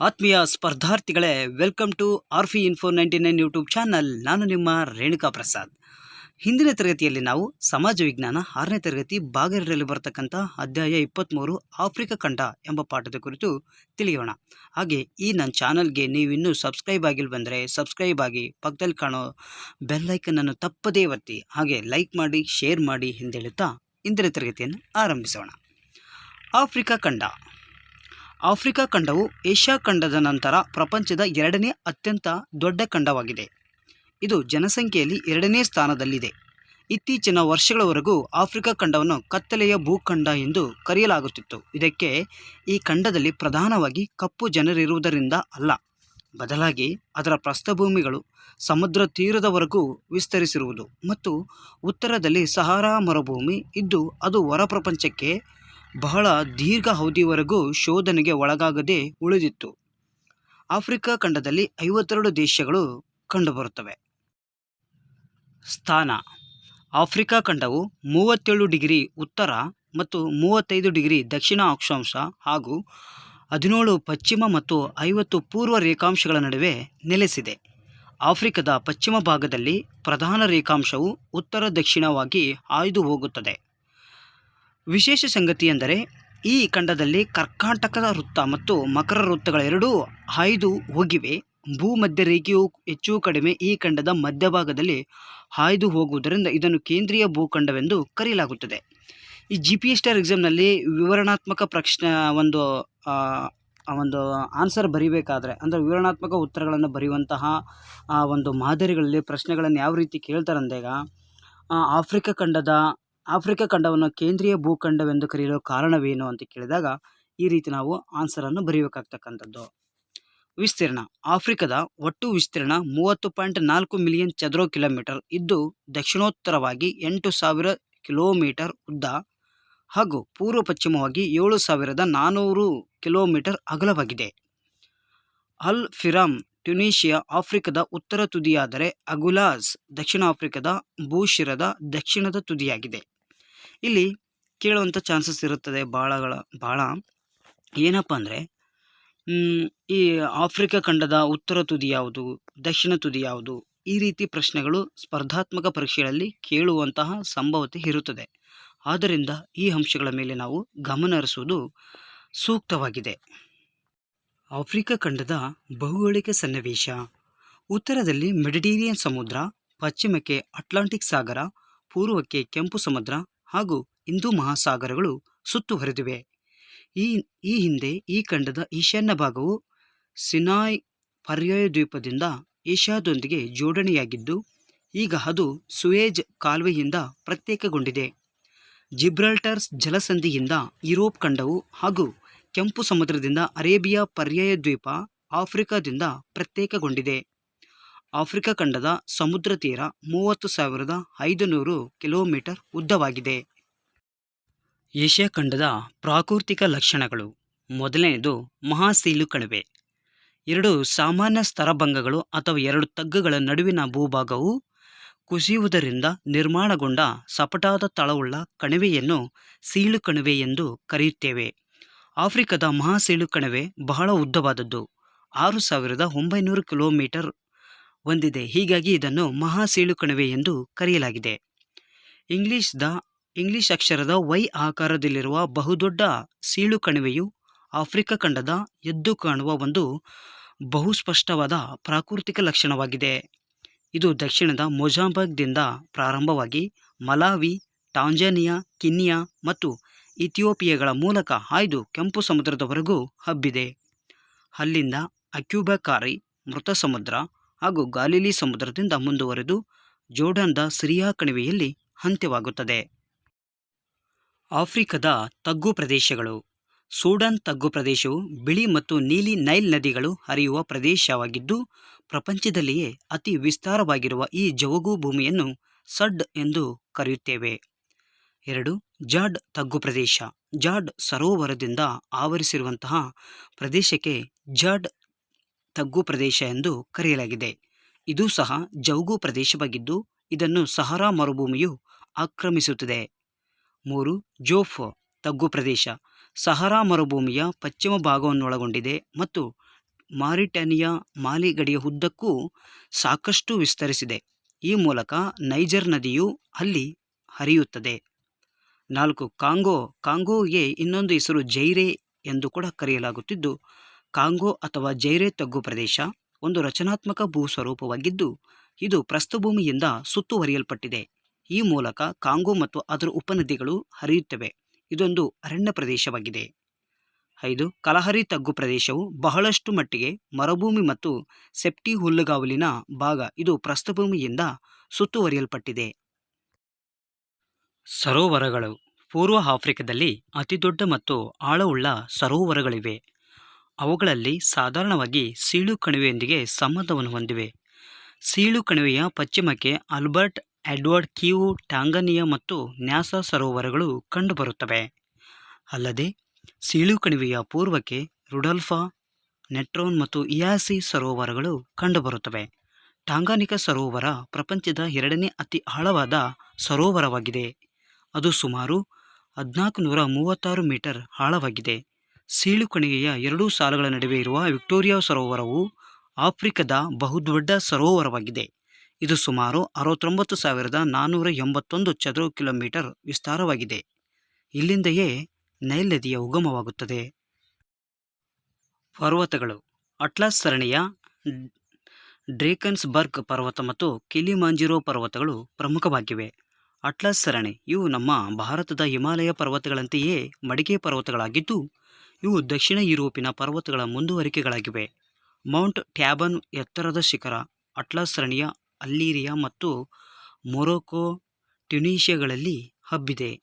ಆತ್ಮೀಯ ಸ್ಪರ್ಧಾರ್ಥಿಗಳೇ welcome to RP info ninety nine YouTube channel ನಾನು ನಿಮ್ಮ ರೇಣುಕಾ ಪ್ರಸಾದ್. ಹಿಂದಿನ ತರಗತಿಯಲ್ಲಿ ನಾವು ಸಮಾಜ ವಿಜ್ಞಾನ ಆರನೇ ತರಗತಿ ಬರತಕ್ಕಂಥ ಬರ್ತಕ್ಕಂಥ ಅಧ್ಯಾಯ ಇಪ್ಪತ್ತ್ಮೂರು ಆಫ್ರಿಕಾ ಖಂಡ ಎಂಬ ಪಾಠದ ಕುರಿತು ತಿಳಿಯೋಣ. ಹಾಗೆ ಈ ನನ್ನ ಚಾನಲ್ಗೆ ನೀವಿನ್ನೂ ಸಬ್ಸ್ಕ್ರೈಬ್ ಆಗಿಲ್ಲ ಬಂದರೆ ಸಬ್ಸ್ಕ್ರೈಬ್ ಆಗಿ ಪಕ್ಕದಲ್ಲಿ ಕಾಣೋ ಬೆಲ್ಲೈಕನನ್ನು ತಪ್ಪದೇ ಒತ್ತಿ. ಹಾಗೆ ಲೈಕ್ ಮಾಡಿ ಶೇರ್ ಮಾಡಿ ಎಂದೇಳುತ್ತಾ ಇಂದಿನ ತರಗತಿಯನ್ನು ಆರಂಭಿಸೋಣ. ಆಫ್ರಿಕಾ ಖಂಡ. ಆಫ್ರಿಕಾ ಖಂಡವು ಏಷ್ಯಾ ಖಂಡದ ನಂತರ ಪ್ರಪಂಚದ ಎರಡನೇ ಅತ್ಯಂತ ದೊಡ್ಡ ಖಂಡವಾಗಿದೆ. ಇದು ಜನಸಂಖ್ಯೆಯಲ್ಲಿ ಎರಡನೇ ಸ್ಥಾನದಲ್ಲಿದೆ. ಇತ್ತೀಚಿನ ವರ್ಷಗಳವರೆಗೂ ಆಫ್ರಿಕಾ ಖಂಡವನ್ನು ಕತ್ತಲೆಯ ಭೂಖಂಡ ಎಂದು ಕರೆಯಲಾಗುತ್ತಿತ್ತು. ಇದಕ್ಕೆ ಈ ಖಂಡದಲ್ಲಿ ಪ್ರಧಾನವಾಗಿ ಕಪ್ಪು ಜನರಿರುವುದರಿಂದ ಅಲ್ಲ, ಬದಲಾಗಿ ಅದರ ಪ್ರಸ್ಥಭೂಮಿಗಳು ಸಮುದ್ರ ತೀರದವರೆಗೂ ವಿಸ್ತರಿಸಿರುವುದು. ಮತ್ತು ಉತ್ತರದಲ್ಲಿ ಸಹಾರಾ ಮರುಭೂಮಿ ಇದ್ದು ಅದು ಹೊರ ಪ್ರಪಂಚಕ್ಕೆ ಬಹಳ ದೀರ್ಘ ಅವಧಿವರೆಗೂ ಶೋಧನೆಗೆ ಒಳಗಾಗದೆ ಉಳಿದಿತ್ತು. ಆಫ್ರಿಕಾ ಖಂಡದಲ್ಲಿ ಐವತ್ತೆರಡು ದೇಶಗಳು ಕಂಡುಬರುತ್ತವೆ. ಸ್ಥಾನ. ಆಫ್ರಿಕಾ ಖಂಡವು ಮೂವತ್ತೇಳು ಡಿಗ್ರಿ ಉತ್ತರ ಮತ್ತು ಮೂವತ್ತೈದು ಡಿಗ್ರಿ ದಕ್ಷಿಣ ಅಕ್ಷಾಂಶ ಹಾಗೂ ಹದಿನೇಳು ಪಶ್ಚಿಮ ಮತ್ತು ಐವತ್ತು ಪೂರ್ವ ರೇಖಾಂಶಗಳ ನಡುವೆ ನೆಲೆಸಿದೆ. ಆಫ್ರಿಕಾದ ಪಶ್ಚಿಮ ಭಾಗದಲ್ಲಿ ಪ್ರಧಾನ ರೇಖಾಂಶವು ಉತ್ತರ ದಕ್ಷಿಣವಾಗಿ ಆಯ್ದು ಹೋಗುತ್ತದೆ. ವಿಶೇಷ ಸಂಗತಿ ಎಂದರೆ ಈ ಖಂಡದಲ್ಲಿ ಕರ್ಕಾಟಕದ ವೃತ್ತ ಮತ್ತು ಮಕರ ವೃತ್ತಗಳೆರಡೂ ಹಾಯ್ದು ಹೋಗಿವೆ. ಭೂಮಧ್ಯ ರೇಖೆಯು ಹೆಚ್ಚು ಕಡಿಮೆ ಈ ಖಂಡದ ಮಧ್ಯಭಾಗದಲ್ಲಿ ಹಾಯ್ದು ಹೋಗುವುದರಿಂದ ಇದನ್ನು ಕೇಂದ್ರೀಯ ಭೂಖಂಡವೆಂದು ಕರೆಯಲಾಗುತ್ತದೆ. ಈ ಜಿ ಪಿ ಎಸ್ ಟಾರ್ ಎಕ್ಸಾಮ್ನಲ್ಲಿ ವಿವರಣಾತ್ಮಕ ಪ್ರಶ್ನ ಒಂದು ಒಂದು ಆನ್ಸರ್ ಬರಿಬೇಕಾದ್ರೆ, ಅಂದರೆ ವಿವರಣಾತ್ಮಕ ಉತ್ತರಗಳನ್ನು ಬರೆಯುವಂತಹ ಒಂದು ಮಾದರಿಗಳಲ್ಲಿ ಪ್ರಶ್ನೆಗಳನ್ನು ಯಾವ ರೀತಿ ಕೇಳ್ತಾರೆ ಅಂದಾಗ ಆಫ್ರಿಕಾ ಖಂಡದ ಆಫ್ರಿಕಾ ಖಂಡವನ್ನು ಕೇಂದ್ರೀಯ ಭೂಖಂಡವೆಂದು ಕರೆಯಲು ಕಾರಣವೇನು ಅಂತ ಕೇಳಿದಾಗ, ಈ ರೀತಿ ನಾವು ಆನ್ಸರನ್ನು ಬರೆಯಬೇಕಾಗ್ತಕ್ಕಂಥದ್ದು ವಿಸ್ತೀರ್ಣ. ಆಫ್ರಿಕಾದ ಒಟ್ಟು ವಿಸ್ತೀರ್ಣ ಮೂವತ್ತು ಪಾಯಿಂಟ್ ನಾಲ್ಕು ಮಿಲಿಯನ್ ಚದರ ಕಿಲೋಮೀಟರ್. ಇದ್ದು ದಕ್ಷಿಣೋತ್ತರವಾಗಿ ಎಂಟು ಸಾವಿರ ಕಿಲೋಮೀಟರ್ ಉದ್ದ ಹಾಗೂ ಪೂರ್ವ ಪಶ್ಚಿಮವಾಗಿ ಏಳು ಸಾವಿರದ ನಾನ್ನೂರು ಕಿಲೋಮೀಟರ್ ಅಗಲವಾಗಿದೆ. ಅಲ್ ಫಿರಾಮ್ ಟ್ಯುನೀಷಿಯಾ ಆಫ್ರಿಕಾದ ಉತ್ತರ ತುದಿಯಾದರೆ ಅಗುಲಾಸ್, ದಕ್ಷಿಣ ಆಫ್ರಿಕಾದ ಭೂಶಿರದ ದಕ್ಷಿಣದ ತುದಿಯಾಗಿದೆ. ಇಲ್ಲಿ ಕೇಳುವಂಥ ಚಾನ್ಸಸ್ ಇರುತ್ತದೆ ಭಾಳಗಳ ಭಾಳ ಏನಪ್ಪ ಅಂದರೆ ಈ ಆಫ್ರಿಕಾ ಖಂಡದ ಉತ್ತರ ತುದಿ ಯಾವುದು, ದಕ್ಷಿಣ ತುದಿ ಯಾವುದು, ಈ ರೀತಿ ಪ್ರಶ್ನೆಗಳು ಸ್ಪರ್ಧಾತ್ಮಕ ಪರೀಕ್ಷೆಗಳಲ್ಲಿ ಕೇಳುವಂತಹ ಸಂಭವತೆ ಇರುತ್ತದೆ. ಆದ್ದರಿಂದ ಈ ಅಂಶಗಳ ಮೇಲೆ ನಾವು ಗಮನ ಹರಿಸುವುದು ಸೂಕ್ತವಾಗಿದೆ. ಆಫ್ರಿಕಾ ಖಂಡದ ಭೌಗೋಳಿಕ ಸನ್ನಿವೇಶ, ಉತ್ತರದಲ್ಲಿ ಮೆಡಿಟೇರಿಯನ್ ಸಮುದ್ರ, ಪಶ್ಚಿಮಕ್ಕೆ ಅಟ್ಲಾಂಟಿಕ್ ಸಾಗರ, ಪೂರ್ವಕ್ಕೆ ಕೆಂಪು ಸಮುದ್ರ ಹಾಗೂ ಹಿಂದೂ ಮಹಾಸಾಗರಗಳು ಸುತ್ತುವರೆದಿವೆ ಈ ಈ ಹಿಂದೆ ಈ ಖಂಡದ ಈಶಾನ್ಯ ಭಾಗವು ಸಿನಾಯ್ ಪರ್ಯಾಯ ದ್ವೀಪದಿಂದ ಏಷ್ಯಾದೊಂದಿಗೆ ಜೋಡಣೆಯಾಗಿದ್ದು, ಈಗ ಅದು ಸುಯೇಜ್ ಕಾಲುವೆಯಿಂದ ಪ್ರತ್ಯೇಕಗೊಂಡಿದೆ. ಜಿಬ್ರಾಲ್ಟರ್ಸ್ ಜಲಸಂಧಿಯಿಂದ ಯುರೋಪ್ ಖಂಡವು ಹಾಗೂ ಕೆಂಪು ಸಮುದ್ರದಿಂದ ಅರೇಬಿಯಾ ಪರ್ಯಾಯ ದ್ವೀಪ ಆಫ್ರಿಕಾದಿಂದ ಪ್ರತ್ಯೇಕಗೊಂಡಿದೆ. ಆಫ್ರಿಕಾ ಖಂಡದ ಸಮುದ್ರ ತೀರ ಮೂವತ್ತು ಸಾವಿರದ ಐದುನೂರು ಕಿಲೋಮೀಟರ್ ಉದ್ದವಾಗಿದೆ. ಏಷ್ಯಾ ಖಂಡದ ಪ್ರಾಕೃತಿಕ ಲಕ್ಷಣಗಳು. ಮೊದಲನೆಯದು ಮಹಾಸೀಲು ಕಣಿವೆ ಎರಡು ಸಾಮಾನ್ಯ ಸ್ತರಭಂಗಗಳು ಅಥವಾ ಎರಡು ತಗ್ಗುಗಳ ನಡುವಿನ ಭೂಭಾಗವು ಕುಸಿಯುವುದರಿಂದ ನಿರ್ಮಾಣಗೊಂಡ ಸಪಟಾದ ತಳವುಳ್ಳ ಕಣಿವೆಯನ್ನು ಸೀಳು ಕಣಿವೆ ಎಂದು ಕರೆಯುತ್ತೇವೆ. ಆಫ್ರಿಕಾದ ಮಹಾಸೀಳು ಕಣಿವೆ ಬಹಳ ಉದ್ದವಾದದ್ದು. ಆರು ಸಾವಿರದ ಒಂಬೈನೂರು ಕಿಲೋಮೀಟರ್ ಹೊಂದಿದೆ. ಹೀಗಾಗಿ ಇದನ್ನು ಮಹಾಸೀಳು ಕಣಿವೆ ಎಂದು ಕರೆಯಲಾಗಿದೆ. ಇಂಗ್ಲಿಷ್ ದ, ಇಂಗ್ಲಿಷ್ ಅಕ್ಷರದ ವೈ ಆಕಾರದಲ್ಲಿರುವ ಬಹುದೊಡ್ಡ ಸೀಳು ಕಣಿವೆಯು ಆಫ್ರಿಕಾ ಖಂಡದ ಎದ್ದು ಕಾಣುವ ಒಂದು ಬಹುಸ್ಪಷ್ಟವಾದ ಪ್ರಾಕೃತಿಕ ಲಕ್ಷಣವಾಗಿದೆ. ಇದು ದಕ್ಷಿಣದ ಮೊಜಾಂಬಕ್ದಿಂದ ಪ್ರಾರಂಭವಾಗಿ ಮಲಾವಿ, ಟಾಂಜಾನಿಯಾ ಕಿನ್ನಿಯಾ ಮತ್ತು ಇಥಿಯೋಪಿಯಾಗಳ ಮೂಲಕ ಹಾಯ್ದು ಕೆಂಪು ಸಮುದ್ರದವರೆಗೂ ಹಬ್ಬಿದೆ. ಅಲ್ಲಿಂದ ಅಕ್ಯೂಬಕಾರಿ ಮೃತ ಸಮುದ್ರ ಹಾಗೂ ಗಾಲಿಲಿ ಸಮುದ್ರದಿಂದ ಮುಂದುವರೆದು ಜೋರ್ಡಾನ್ದ ಸಿರಿಯಾ ಕಣಿವೆಯಲ್ಲಿ ಅಂತ್ಯವಾಗುತ್ತದೆ. ಆಫ್ರಿಕಾದ ತಗ್ಗು ಪ್ರದೇಶಗಳು. ಸೂಡಾನ್ ತಗ್ಗು ಪ್ರದೇಶವು ಬಿಳಿ ಮತ್ತು ನೀಲಿ ನೈಲ್ ನದಿಗಳು ಹರಿಯುವ ಪ್ರದೇಶವಾಗಿದ್ದು, ಪ್ರಪಂಚದಲ್ಲಿಯೇ ಅತಿ ವಿಸ್ತಾರವಾಗಿರುವ ಈ ಜವುಗು ಭೂಮಿಯನ್ನು ಸಡ್ ಎಂದು ಕರೆಯುತ್ತೇವೆ. ಎರಡು, ಜಾಡ್ ತಗ್ಗು ಪ್ರದೇಶ. ಜಾಡ್ ಸರೋವರದಿಂದ ಆವರಿಸಿರುವಂತಹ ಪ್ರದೇಶಕ್ಕೆ ಜಾಡ್ ತಗ್ಗು ಪ್ರದೇಶ ಎಂದು ಕರೆಯಲಾಗಿದೆ. ಇದು ಸಹ ಜೌಗು ಪ್ರದೇಶವಾಗಿದ್ದು, ಇದನ್ನು ಸಹರಾ ಮರುಭೂಮಿಯು ಆಕ್ರಮಿಸುತ್ತದೆ. ಮೂರು, ಜೋಫ್ ತಗ್ಗು ಪ್ರದೇಶ. ಸಹರಾ ಮರುಭೂಮಿಯ ಪಶ್ಚಿಮ ಭಾಗವನ್ನೊಳಗೊಂಡಿದೆ ಮತ್ತು ಮಾರಿಟಾನಿಯಾ ಮಾಲಿ ಗಡಿಯ ಉದ್ದಕ್ಕೂ ಸಾಕಷ್ಟು ವಿಸ್ತರಿಸಿದೆ. ಈ ಮೂಲಕ ನೈಜರ್ ನದಿಯು ಅಲ್ಲಿ ಹರಿಯುತ್ತದೆ. ನಾಲ್ಕು, ಕಾಂಗೋ. ಕಾಂಗೋಗೆ ಇನ್ನೊಂದು ಹೆಸರು ಜೈರೆ ಎಂದು ಕೂಡ ಕರೆಯಲಾಗುತ್ತಿದ್ದು ಕಾಂಗೋ ಅಥವಾ ಜೈರೆ ತಗ್ಗು ಪ್ರದೇಶ ಒಂದು ರಚನಾತ್ಮಕ ಭೂಸ್ವರೂಪವಾಗಿದ್ದು, ಇದು ಪ್ರಸ್ಥಭೂಮಿಯಿಂದ ಸುತ್ತುವರಿಯಲ್ಪಟ್ಟಿದೆ. ಈ ಮೂಲಕ ಕಾಂಗೋ ಮತ್ತು ಅದರ ಉಪನದಿಗಳು ಹರಿಯುತ್ತವೆ. ಇದೊಂದು ಅರಣ್ಯ ಪ್ರದೇಶವಾಗಿದೆ. ಐದು, ಕಲಹರಿ ತಗ್ಗು ಪ್ರದೇಶವು ಬಹಳಷ್ಟು ಮಟ್ಟಿಗೆ ಮರುಭೂಮಿ ಮತ್ತು ಸೆಪ್ಟಿ ಹುಲ್ಲುಗಾವಲಿನ ಭಾಗ. ಇದು ಪ್ರಸ್ಥಭೂಮಿಯಿಂದ ಸುತ್ತುವರಿಯಲ್ಪಟ್ಟಿದೆ. ಸರೋವರಗಳು ಪೂರ್ವ ಆಫ್ರಿಕಾದಲ್ಲಿ ಅತಿದೊಡ್ಡ ಮತ್ತು ಆಳವುಳ್ಳ ಸರೋವರಗಳಿವೆ. ಅವುಗಳಲ್ಲಿ ಸಾಧಾರಣವಾಗಿ ಸೀಳು ಕಣಿವೆಯೊಂದಿಗೆ ಸಂಬಂಧವನ್ನು ಹೊಂದಿವೆ. ಸೀಳು ಕಣಿವೆಯ ಪಶ್ಚಿಮಕ್ಕೆ ಆಲ್ಬರ್ಟ್ ಎಡ್ವರ್ಡ್ ಕೀವು ಟಾಂಗನಿಯಾ ಮತ್ತು ನ್ಯಾಸಾ ಸರೋವರಗಳು ಕಂಡುಬರುತ್ತವೆ. ಅಲ್ಲದೆ, ಸೀಳು ಕಣಿವೆಯ ಪೂರ್ವಕ್ಕೆ ರುಡಲ್ಫಾ, ನೆಟ್ರೋನ್ ಮತ್ತು ಇಯಾಸಿ ಸರೋವರಗಳು ಕಂಡುಬರುತ್ತವೆ. ಟಾಂಗಾನಿಕ ಸರೋವರ ಪ್ರಪಂಚದ ಎರಡನೇ ಅತಿ ಆಳವಾದ ಸರೋವರವಾಗಿದೆ. ಅದು ಸುಮಾರು ಹದಿನಾಲ್ಕು ನೂರ ಮೂವತ್ತಾರು ಮೀಟರ್ ಆಳವಾಗಿದೆ. ಸೀಳು ಕಣಿಗೆಯ ಎರಡೂ ಸಾಲುಗಳ ನಡುವೆ ಇರುವ ವಿಕ್ಟೋರಿಯಾ ಸರೋವರವು ಆಫ್ರಿಕಾದ ಬಹುದೊಡ್ಡ ಸರೋವರವಾಗಿದೆ. ಇದು ಸುಮಾರು ಅರವತ್ತೊಂಬತ್ತು ಸಾವಿರದ ನಾನ್ನೂರ ಎಂಬತ್ತೊಂದು ಚದುರ ಕಿಲೋಮೀಟರ್ ವಿಸ್ತಾರವಾಗಿದೆ. ಇಲ್ಲಿಂದೆಯೇ ನೈಲ್ ನದಿಯ ಉಗಮವಾಗುತ್ತದೆ. ಪರ್ವತಗಳು. ಅಟ್ಲಾಸ್ ಸರಣಿಯ ಡ್ರೇಕನ್ಸ್ಬರ್ಗ್ ಪರ್ವತ ಮತ್ತು ಕಿಲಿಮಾಂಜಿರೋ ಪರ್ವತಗಳು ಪ್ರಮುಖವಾಗಿವೆ. ಅಟ್ಲಾಸ್ ಸರಣಿ ಇವು ನಮ್ಮ ಭಾರತದ ಹಿಮಾಲಯ ಪರ್ವತಗಳಂತೆಯೇ ಮಡಿಕೆ ಪರ್ವತಗಳಾಗಿದ್ದು ಇವು ದಕ್ಷಿಣ ಯುರೋಪಿನ ಪರ್ವತಗಳ ಮುಂದುವರಿಕೆಗಳಾಗಿವೆ. ಮೌಂಟ್ ಟ್ಯಾಬನ್ ಎತ್ತರದ ಶಿಖರ, ಅಟ್ಲಾಸ್ ಸರಣಿಯ ಅಲ್ಲೀರಿಯಾ ಮತ್ತು ಮೊರೊಕೊ ಟ್ಯುನೀಷಿಯಾಗಳಲ್ಲಿ ಹಬ್ಬಿದೆ.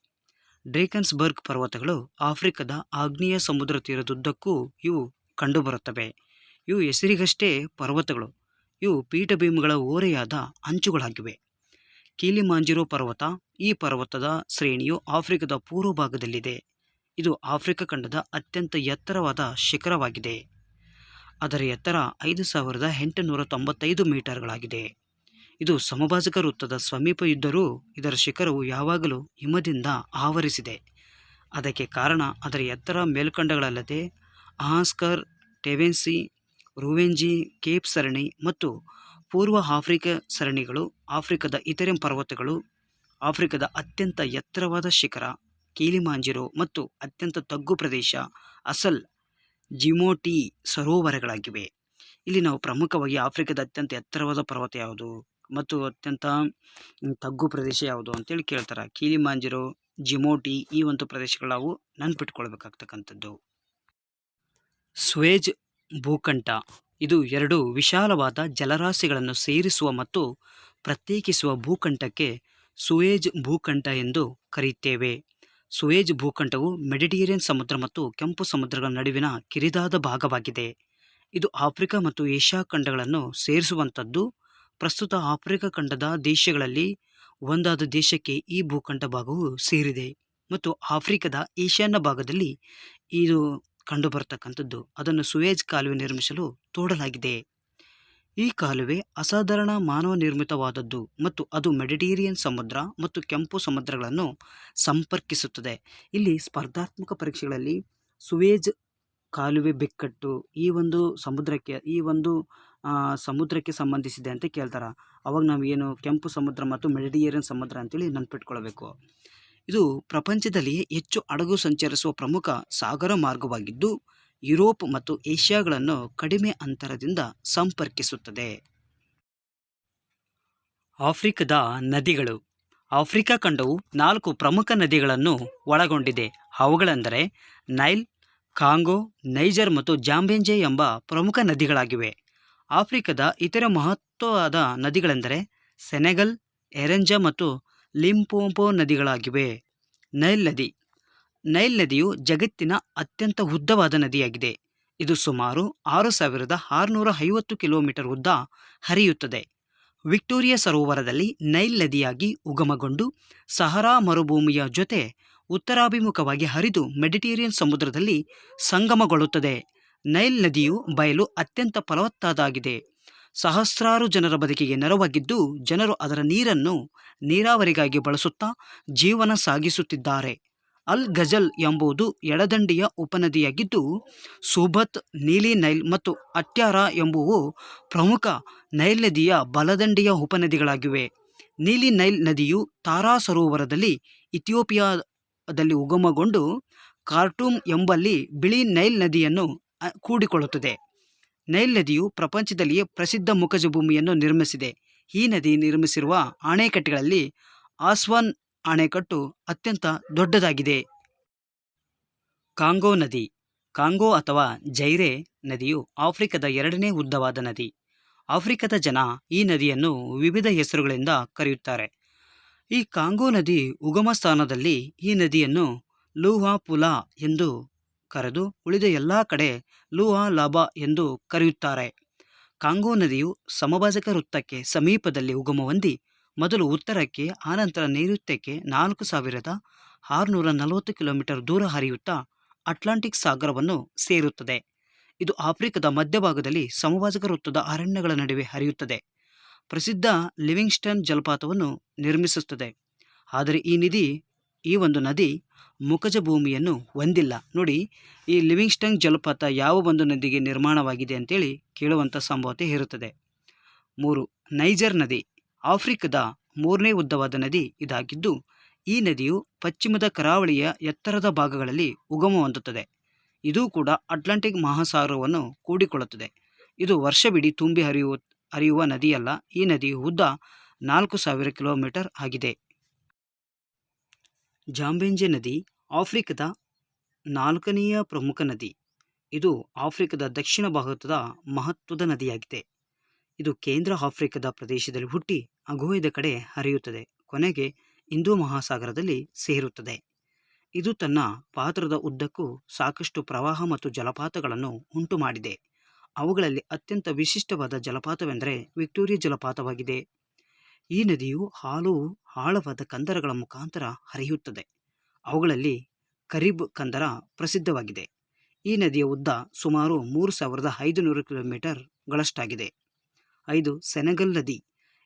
ಡ್ರೇಕನ್ಸ್ಬರ್ಗ್ ಪರ್ವತಗಳು ಆಫ್ರಿಕಾದ ಆಗ್ನೇಯ ಸಮುದ್ರ ತೀರದುದ್ದಕ್ಕೂ ಇವು ಕಂಡುಬರುತ್ತವೆ. ಇವು ಹೆಸರಿಗಷ್ಟೇ ಪರ್ವತಗಳು. ಇವು ಪೀಠಭೀಮಗಳ ಓರೆಯಾದ ಅಂಚುಗಳಾಗಿವೆ. ಕೀಲಿಮಾಂಜಿರೋ ಪರ್ವತ ಈ ಪರ್ವತದ ಶ್ರೇಣಿಯು ಆಫ್ರಿಕಾದ ಪೂರ್ವ ಭಾಗದಲ್ಲಿದೆ. ಇದು ಆಫ್ರಿಕಾ ಖಂಡದ ಅತ್ಯಂತ ಎತ್ತರವಾದ ಶಿಖರವಾಗಿದೆ. ಅದರ ಎತ್ತರ ಐದು ಸಾವಿರದ ಎಂಟುನೂರ ತೊಂಬತ್ತೈದು ಮೀಟರ್ಗಳಾಗಿದೆ. ಇದು ಸಮಭಾಜಕ ವೃತ್ತದ ಸಮೀಪ ಇದ್ದರೂ ಇದರ ಶಿಖರವು ಯಾವಾಗಲೂ ಹಿಮದಿಂದ ಆವರಿಸಿದೆ. ಅದಕ್ಕೆ ಕಾರಣ ಅದರ ಎತ್ತರ ಮೇಲ್ಕಂಡಗಳಲ್ಲದೆ ಆಸ್ಕರ್, ಟೆವೆನ್ಸಿ, ರುವೆಂಜಿ, ಕೇಪ್ ಸರಣಿ ಮತ್ತು ಪೂರ್ವ ಆಫ್ರಿಕಾ ಸರಣಿಗಳು ಆಫ್ರಿಕಾದ ಇತರೆ ಪರ್ವತಗಳು ಆಫ್ರಿಕಾದ ಅತ್ಯಂತ ಎತ್ತರವಾದ ಶಿಖರ. ಕೀಲಿಮಾಂಜಿರೋ ಮತ್ತು ಅತ್ಯಂತ ತಗ್ಗು ಪ್ರದೇಶ ಅಸಲ್ ಜಿಮೋಟಿ ಸರೋವರಗಳಾಗಿವೆ. ಇಲ್ಲಿ ನಾವು ಪ್ರಮುಖವಾಗಿ ಆಫ್ರಿಕಾದ ಅತ್ಯಂತ ಎತ್ತರವಾದ ಪರ್ವತ ಯಾವುದು ಮತ್ತು ಅತ್ಯಂತ ತಗ್ಗು ಪ್ರದೇಶ ಯಾವುದು ಅಂತೇಳಿ ಕೇಳ್ತಾರೆ. ಕೀಲಿಮಾಂಜಿರು, ಜಿಮೋಟಿ ಈ ಒಂದು ಪ್ರದೇಶಗಳು ನಾವು ನೆನ್ಪಿಟ್ಕೊಳ್ಬೇಕಾಗ್ತಕ್ಕಂಥದ್ದು. ಸ್ವೇಜ್ ಭೂಕಂಠ ಇದು ಎರಡು ವಿಶಾಲವಾದ ಜಲರಾಶಿಗಳನ್ನು ಸೇರಿಸುವ ಮತ್ತು ಪ್ರತ್ಯೇಕಿಸುವ ಭೂಕಂಠಕ್ಕೆ ಸುವೇಜ್ ಭೂಕಂಠ ಎಂದು ಕರೆಯುತ್ತೇವೆ. ಸುಯೇಜ್ ಭೂಖಂಡವು ಮೆಡಿಟೇರಿಯನ್ ಸಮುದ್ರ ಮತ್ತು ಕೆಂಪು ಸಮುದ್ರಗಳ ನಡುವಿನ ಕಿರಿದಾದ ಭಾಗವಾಗಿದೆ. ಇದು ಆಫ್ರಿಕಾ ಮತ್ತು ಏಷ್ಯಾ ಖಂಡಗಳನ್ನು ಸೇರಿಸುವಂಥದ್ದು. ಪ್ರಸ್ತುತ ಆಫ್ರಿಕಾ ಖಂಡದ ದೇಶಗಳಲ್ಲಿ ಒಂದಾದ ದೇಶಕ್ಕೆ ಈ ಭೂಖಂಡ ಭಾಗವು ಸೇರಿದೆ ಮತ್ತು ಆಫ್ರಿಕಾದ ಈಶಾನ್ಯ ಭಾಗದಲ್ಲಿ ಇದು ಕಂಡುಬರತಕ್ಕಂಥದ್ದು. ಅದನ್ನು ಸುವೇಜ್ ಕಾಲುವೆ ನಿರ್ಮಿಸಲು ತೋಡಲಾಗಿದೆ. ಈ ಕಾಲುವೆ ಅಸಾಧಾರಣ ಮಾನವ ನಿರ್ಮಿತವಾದದ್ದು ಮತ್ತು ಅದು ಮೆಡಿಟೇರಿಯನ್ ಸಮುದ್ರ ಮತ್ತು ಕೆಂಪು ಸಮುದ್ರಗಳನ್ನು ಸಂಪರ್ಕಿಸುತ್ತದೆ. ಇಲ್ಲಿ ಸ್ಪರ್ಧಾತ್ಮಕ ಪರೀಕ್ಷೆಗಳಲ್ಲಿ ಸುವೇಜ್ ಕಾಲುವೆ ಬಿಕ್ಕಟ್ಟು, ಈ ಒಂದು ಸಮುದ್ರಕ್ಕೆ, ಈ ಒಂದು ಸಮುದ್ರಕ್ಕೆ ಸಂಬಂಧಿಸಿದೆ ಅಂತ ಕೇಳ್ತಾರೆ? ಅವಾಗ ನಾವು ಏನು ಕೆಂಪು ಸಮುದ್ರ ಮತ್ತು ಮೆಡಿಟೇರಿಯನ್ ಸಮುದ್ರ ಅಂತೇಳಿ ನೆನ್ಪಿಟ್ಕೊಳ್ಬೇಕು. ಇದು ಪ್ರಪಂಚದಲ್ಲಿ ಹೆಚ್ಚು ಹಡಗು ಸಂಚರಿಸುವ ಪ್ರಮುಖ ಸಾಗರ ಮಾರ್ಗವಾಗಿದ್ದು ಯುರೋಪ್ ಮತ್ತು ಏಷ್ಯಾಗಳನ್ನು ಕಡಿಮೆ ಅಂತರದಿಂದ ಸಂಪರ್ಕಿಸುತ್ತದೆ. ಆಫ್ರಿಕಾದ ನದಿಗಳು. ಆಫ್ರಿಕಾ ಖಂಡವು ನಾಲ್ಕು ಪ್ರಮುಖ ನದಿಗಳನ್ನು ಒಳಗೊಂಡಿದೆ. ಅವುಗಳೆಂದರೆ ನೈಲ್, ಕಾಂಗೋ, ನೈಜರ್ ಮತ್ತು ಜಾಂಬೆಂಜೆ ಎಂಬ ಪ್ರಮುಖ ನದಿಗಳಾಗಿವೆ. ಆಫ್ರಿಕಾದ ಇತರ ಮಹತ್ವವಾದ ನದಿಗಳೆಂದರೆ ಸೆನೆಗಲ್, ಎರೆಂಜಾ ಮತ್ತು ಲಿಂಪೋಂಪೋ ನದಿಗಳಾಗಿವೆ. ನೈಲ್ ನದಿ ನೈಲ್ ನದಿಯು ಜಗತ್ತಿನ ಅತ್ಯಂತ ಉದ್ದವಾದ ನದಿಯಾಗಿದೆ. ಇದು ಸುಮಾರು ಆರು ಸಾವಿರದ ಆರುನೂರ ಐವತ್ತು ಕಿಲೋಮೀಟರ್ ಉದ್ದ ಹರಿಯುತ್ತದೆ. ವಿಕ್ಟೋರಿಯಾ ಸರೋವರದಲ್ಲಿ ನೈಲ್ ನದಿಯಾಗಿ ಉಗಮಗೊಂಡು ಸಹರಾ ಮರುಭೂಮಿಯ ಜೊತೆ ಉತ್ತರಾಭಿಮುಖವಾಗಿ ಹರಿದು ಮೆಡಿಟೇರಿಯನ್ ಸಮುದ್ರದಲ್ಲಿ ಸಂಗಮಗೊಳ್ಳುತ್ತದೆ. ನೈಲ್ ನದಿಯು ಬಯಲು ಅತ್ಯಂತ ಫಲವತ್ತಾದಾಗಿದೆ. ಸಹಸ್ರಾರು ಜನರ ಬದುಕಿಗೆ ನೆರವಾಗಿದ್ದು ಜನರು ಅದರ ನೀರನ್ನು ನೀರಾವರಿಗಾಗಿ ಬಳಸುತ್ತಾ ಜೀವನ ಸಾಗಿಸುತ್ತಿದ್ದಾರೆ. ಅಲ್ ಗಜಲ್ ಎಂಬುದು ಎಡದಂಡೆಯ ಉಪನದಿಯಾಗಿದ್ದು, ಸುಬತ್, ನೀಲಿ ನೈಲ್ ಮತ್ತು ಅಟ್ಯಾರ ಎಂಬುವು ಪ್ರಮುಖ ನೈಲ್ ನದಿಯ ಬಲದಂಡೆಯ ಉಪನದಿಗಳಾಗಿವೆ. ನೀಲಿ ನೈಲ್ ನದಿಯು ತಾರಾ ಸರೋವರದಲ್ಲಿ ಇಥಿಯೋಪಿಯಾದಲ್ಲಿ ಉಗಮಗೊಂಡು ಕಾರ್ಟೂಮ್ ಎಂಬಲ್ಲಿ ಬಿಳಿ ನೈಲ್ ನದಿಯನ್ನು ಕೂಡಿಕೊಳ್ಳುತ್ತದೆ. ನೈಲ್ ನದಿಯು ಪ್ರಪಂಚದಲ್ಲಿಯೇ ಪ್ರಸಿದ್ಧ ಮುಖಜ ಭೂಮಿಯನ್ನು ನಿರ್ಮಿಸಿದೆ. ಈ ನದಿ ನಿರ್ಮಿಸಿರುವ ಅಣೆಕಟ್ಟೆಗಳಲ್ಲಿ ಆಸ್ವಾನ್ ಅಣೆಕಟ್ಟು ಅತ್ಯಂತ ದೊಡ್ಡದಾಗಿದೆ. ಕಾಂಗೋ ನದಿ, ಕಾಂಗೋ ಅಥವಾ ಜೈರೆ ನದಿಯು ಆಫ್ರಿಕಾದ ಎರಡನೇ ಉದ್ದವಾದ ನದಿ. ಆಫ್ರಿಕಾದ ಜನ ಈ ನದಿಯನ್ನು ವಿವಿಧ ಹೆಸರುಗಳಿಂದ ಕರೆಯುತ್ತಾರೆ. ಈ ಕಾಂಗೋ ನದಿ ಉಗಮ ಸ್ಥಾನದಲ್ಲಿ ಈ ನದಿಯನ್ನು ಲೂಹಾ ಪುಲಾ ಎಂದು ಕರೆದು, ಉಳಿದ ಎಲ್ಲ ಕಡೆ ಲೂಹಾ ಲಾಬಾ ಎಂದು ಕರೆಯುತ್ತಾರೆ. ಕಾಂಗೋ ನದಿಯು ಸಮಭಾಜಕ ವೃತ್ತಕ್ಕೆ ಸಮೀಪದಲ್ಲಿ ಉಗಮ ಹೊಂದಿ ಮೊದಲು ಉತ್ತರಕ್ಕೆ, ಆನಂತರ ನೈಋತ್ಯಕ್ಕೆ ನಾಲ್ಕು ಸಾವಿರದ ಆರುನೂರ ನಲವತ್ತು ಕಿಲೋಮೀಟರ್ ದೂರ ಹರಿಯುತ್ತಾ ಅಟ್ಲಾಂಟಿಕ್ ಸಾಗರವನ್ನು ಸೇರುತ್ತದೆ. ಇದು ಆಫ್ರಿಕಾದ ಮಧ್ಯಭಾಗದಲ್ಲಿ ಸಮಭಾಜಕ ವೃತ್ತದ ಅರಣ್ಯಗಳ ನಡುವೆ ಹರಿಯುತ್ತದೆ. ಪ್ರಸಿದ್ಧ ಲಿವಿಂಗ್ಸ್ಟನ್ ಜಲಪಾತವನ್ನು ನಿರ್ಮಿಸುತ್ತದೆ. ಆದರೆ ಈ ನಿಧಿ, ಈ ಒಂದು ನದಿ ಮುಖಜ ಭೂಮಿಯನ್ನು ಹೊಂದಿಲ್ಲ. ನೋಡಿ, ಈ ಲಿವಿಂಗ್ಸ್ಟನ್ ಜಲಪಾತ ಯಾವ ಒಂದು ನದಿಗೆ ನಿರ್ಮಾಣವಾಗಿದೆ ಅಂತೇಳಿ ಕೇಳುವಂಥ ಸಂಭವತೆ ಇರುತ್ತದೆ. ಮೂರು, ನೈಜರ್ ನದಿ. ಆಫ್ರಿಕಾದ ಮೂರನೇ ಉದ್ದವಾದ ನದಿ ಇದಾಗಿದ್ದು, ಈ ನದಿಯು ಪಶ್ಚಿಮದ ಕರಾವಳಿಯ ಎತ್ತರದ ಭಾಗಗಳಲ್ಲಿ ಉಗಮ ಹೊಂದುತ್ತದೆ. ಇದು ಕೂಡ ಅಟ್ಲಾಂಟಿಕ್ ಮಹಾಸಾಗರವನ್ನು ಕೂಡಿಕೊಳ್ಳುತ್ತದೆ. ಇದು ವರ್ಷವಿಡೀ ತುಂಬಿ ಹರಿಯುವ ಹರಿಯುವ ನದಿಯಲ್ಲ. ಈ ನದಿಯ ಉದ್ದ ನಾಲ್ಕು ಸಾವಿರ ಕಿಲೋಮೀಟರ್ ಆಗಿದೆ. ಜಾಂಬೆಂಜೆ ನದಿ ಆಫ್ರಿಕಾದ ನಾಲ್ಕನೆಯ ಪ್ರಮುಖ ನದಿ. ಇದು ಆಫ್ರಿಕಾದ ದಕ್ಷಿಣ ಭಾರತದ ಮಹತ್ವದ ನದಿಯಾಗಿದೆ. ಇದು ಕೇಂದ್ರ ಆಫ್ರಿಕಾದ ಪ್ರದೇಶದಲ್ಲಿ ಹುಟ್ಟಿ ಅಗೋಯದ ಕಡೆ ಹರಿಯುತ್ತದೆ. ಕೊನೆಗೆ ಹಿಂದೂ ಮಹಾಸಾಗರದಲ್ಲಿ ಸೇರುತ್ತದೆ. ಇದು ತನ್ನ ಪಾತ್ರದ ಉದ್ದಕ್ಕೂ ಸಾಕಷ್ಟು ಪ್ರವಾಹ ಮತ್ತು ಜಲಪಾತಗಳನ್ನು ಉಂಟು ಮಾಡಿದೆ ಅವುಗಳಲ್ಲಿ ಅತ್ಯಂತ ವಿಶಿಷ್ಟವಾದ ಜಲಪಾತವೆಂದರೆ ವಿಕ್ಟೋರಿಯಾ ಜಲಪಾತವಾಗಿದೆ. ಈ ನದಿಯು ಹಾಲು, ಆಳವಾದ ಕಂದರಗಳ ಮುಖಾಂತರ ಹರಿಯುತ್ತದೆ. ಅವುಗಳಲ್ಲಿ ಕರಿಬ್ ಕಂದರ ಪ್ರಸಿದ್ಧವಾಗಿದೆ. ಈ ನದಿಯ ಉದ್ದ ಸುಮಾರು ಮೂರು ಸಾವಿರದ ಐದುನೂರು ಕಿಲೋಮೀಟರ್ಗಳಷ್ಟಾಗಿದೆ. ಐದು ಸೆನೆಗಲ್ ನದಿ.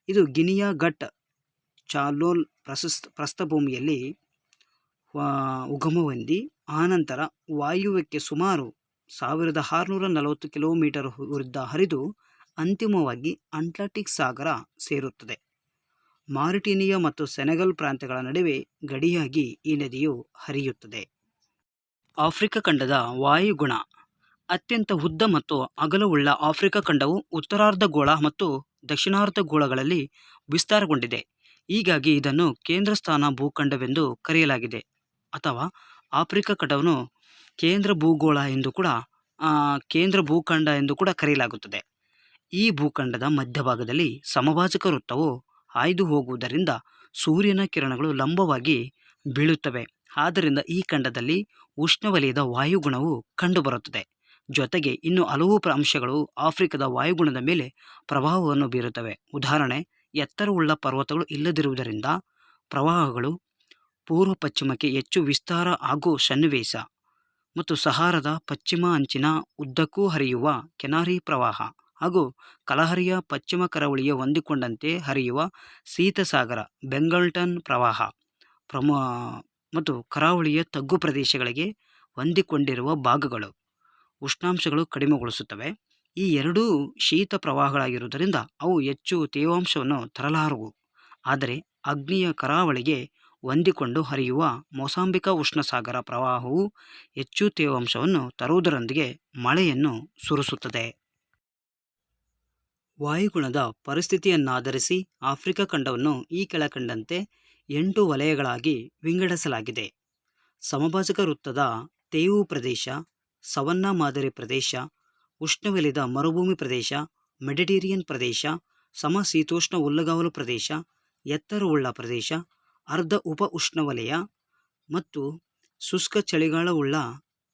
ಇದು ಗಿನಿಯಾ ಘಟ್ ಚಾಲೋಲ್ ಪ್ರಶಸ್ತ ಪ್ರಸ್ಥಭೂಮಿಯಲ್ಲಿ ವಾ- ಉಗಮ ಹೊಂದಿ, ಆನಂತರ ವಾಯುವ್ಯಕ್ಕೆ ಸುಮಾರು ಸಾವಿರದ ಆರುನೂರ ನಲವತ್ತು ಕಿಲೋಮೀಟರ್ ವಿರುದ್ಧ ಹರಿದು ಅಂತಿಮವಾಗಿ ಅಟ್ಲಾಂಟಿಕ್ ಸಾಗರ ಸೇರುತ್ತದೆ. ಮಾರಿಟೀನಿಯಾ ಮತ್ತು ಸೆನೆಗಲ್ ಪ್ರಾಂತ್ಯಗಳ ನಡುವೆ ಗಡಿಯಾಗಿ ಈ ನದಿಯು ಹರಿಯುತ್ತದೆ. ಆಫ್ರಿಕಾ ಖಂಡದ ವಾಯುಗುಣ ಅತ್ಯಂತ ಉದ್ದ ಮತ್ತು ಅಗಲವುಳ್ಳ ಆಫ್ರಿಕಾ ಖಂಡವು ಉತ್ತರಾರ್ಧ ಗೋಳ ಮತ್ತು ದಕ್ಷಿಣಾರ್ಧ ಗೋಳಗಳಲ್ಲಿ ವಿಸ್ತಾರಗೊಂಡಿದೆ. ಹೀಗಾಗಿ ಇದನ್ನು ಕೇಂದ್ರ ಸ್ಥಾನ ಭೂಖಂಡವೆಂದು ಕರೆಯಲಾಗಿದೆ. ಅಥವಾ ಆಫ್ರಿಕಾ ಖಂಡವನ್ನು ಕೇಂದ್ರ ಭೂಗೋಳ ಎಂದು ಕೂಡ ಕೇಂದ್ರ ಭೂಖಂಡ ಎಂದು ಕೂಡ ಕರೆಯಲಾಗುತ್ತದೆ. ಈ ಭೂಖಂಡದ ಮಧ್ಯಭಾಗದಲ್ಲಿ ಸಮಭಾಜಕ ವೃತ್ತವು ಆಯ್ದು ಹೋಗುವುದರಿಂದ ಸೂರ್ಯನ ಕಿರಣಗಳು ಲಂಬವಾಗಿ ಬೀಳುತ್ತವೆ. ಆದ್ದರಿಂದ ಈ ಖಂಡದಲ್ಲಿ ಉಷ್ಣವಲಯದ ವಾಯುಗುಣವು ಕಂಡುಬರುತ್ತದೆ. ಜೊತೆಗೆ ಇನ್ನು ಹಲವು ಅಂಶಗಳು ಆಫ್ರಿಕಾದ ವಾಯುಗುಣದ ಮೇಲೆ ಪ್ರಭಾವವನ್ನು ಬೀರುತ್ತವೆ. ಉದಾಹರಣೆ, ಎತ್ತರವುಳ್ಳ ಪರ್ವತಗಳು ಇಲ್ಲದಿರುವುದರಿಂದ ಪ್ರವಾಹಗಳು ಪೂರ್ವ ಪಶ್ಚಿಮಕ್ಕೆ ಹೆಚ್ಚು ವಿಸ್ತಾರ ಹಾಗೂ ಸನ್ನಿವೇಶ ಮತ್ತು ಸಹಾರದ ಪಶ್ಚಿಮ ಅಂಚಿನ ಉದ್ದಕ್ಕೂ ಹರಿಯುವ ಕೆನಾರಿ ಪ್ರವಾಹ ಹಾಗೂ ಕಲಹರಿಯ ಪಶ್ಚಿಮ ಕರಾವಳಿಯ ಹೊಂದಿಕೊಂಡಂತೆ ಹರಿಯುವ ಶೀತಸಾಗರ ಬೆಂಗಲ್ಟನ್ ಪ್ರವಾಹ ಪ್ರಮ ಮತ್ತು ಕರಾವಳಿಯ ತಗ್ಗು ಪ್ರದೇಶಗಳಿಗೆ ಹೊಂದಿಕೊಂಡಿರುವ ಭಾಗಗಳು. ಉಷ್ಣಾಂಶಗಳು ಕಡಿಮೆಗೊಳಿಸುತ್ತವೆ. ಈ ಎರಡೂ ಶೀತ ಪ್ರವಾಹಗಳಾಗಿರುವುದರಿಂದ ಅವು ಹೆಚ್ಚು ತೇವಾಂಶವನ್ನು ತರಲಾರವು. ಆದರೆ ಅಗ್ನಿಯ ಕರಾವಳಿಗೆ ಹೊಂದಿಕೊಂಡು ಹರಿಯುವ ಮೊಸಾಂಬಿಕ ಉಷ್ಣಸಾಗರ ಪ್ರವಾಹವು ಹೆಚ್ಚು ತೇವಾಂಶವನ್ನು ತರುವುದರೊಂದಿಗೆ ಮಳೆಯನ್ನು ಸುರಿಸುತ್ತದೆ. ವಾಯುಗುಣದ ಪರಿಸ್ಥಿತಿಯನ್ನಾಧರಿಸಿ ಆಫ್ರಿಕಾ ಖಂಡವನ್ನು ಈ ಕೆಳಕಂಡಂತೆ ಎಂಟು ವಲಯಗಳಾಗಿ ವಿಂಗಡಿಸಲಾಗಿದೆ. ಸಮಭಾಜಕ ವೃತ್ತದ ತೇವು ಪ್ರದೇಶ ಸವನ್ನಾ ಮಾದರಿ ಪ್ರದೇಶ ಉಷ್ಣವಲಯದ ಮರುಭೂಮಿ ಪ್ರದೇಶ, ಮೆಡಿಟೇರಿಯನ್ ಪ್ರದೇಶ, ಸಮಶೀತೋಷ್ಣ ಹುಲ್ಲುಗಾವಲು ಪ್ರದೇಶ, ಎತ್ತರವುಳ್ಳ ಪ್ರದೇಶ, ಅರ್ಧ ಉಪ ಉಷ್ಣವಲಯ ಮತ್ತು ಶುಷ್ಕ ಚಳಿಗಾಲವುಳ್ಳ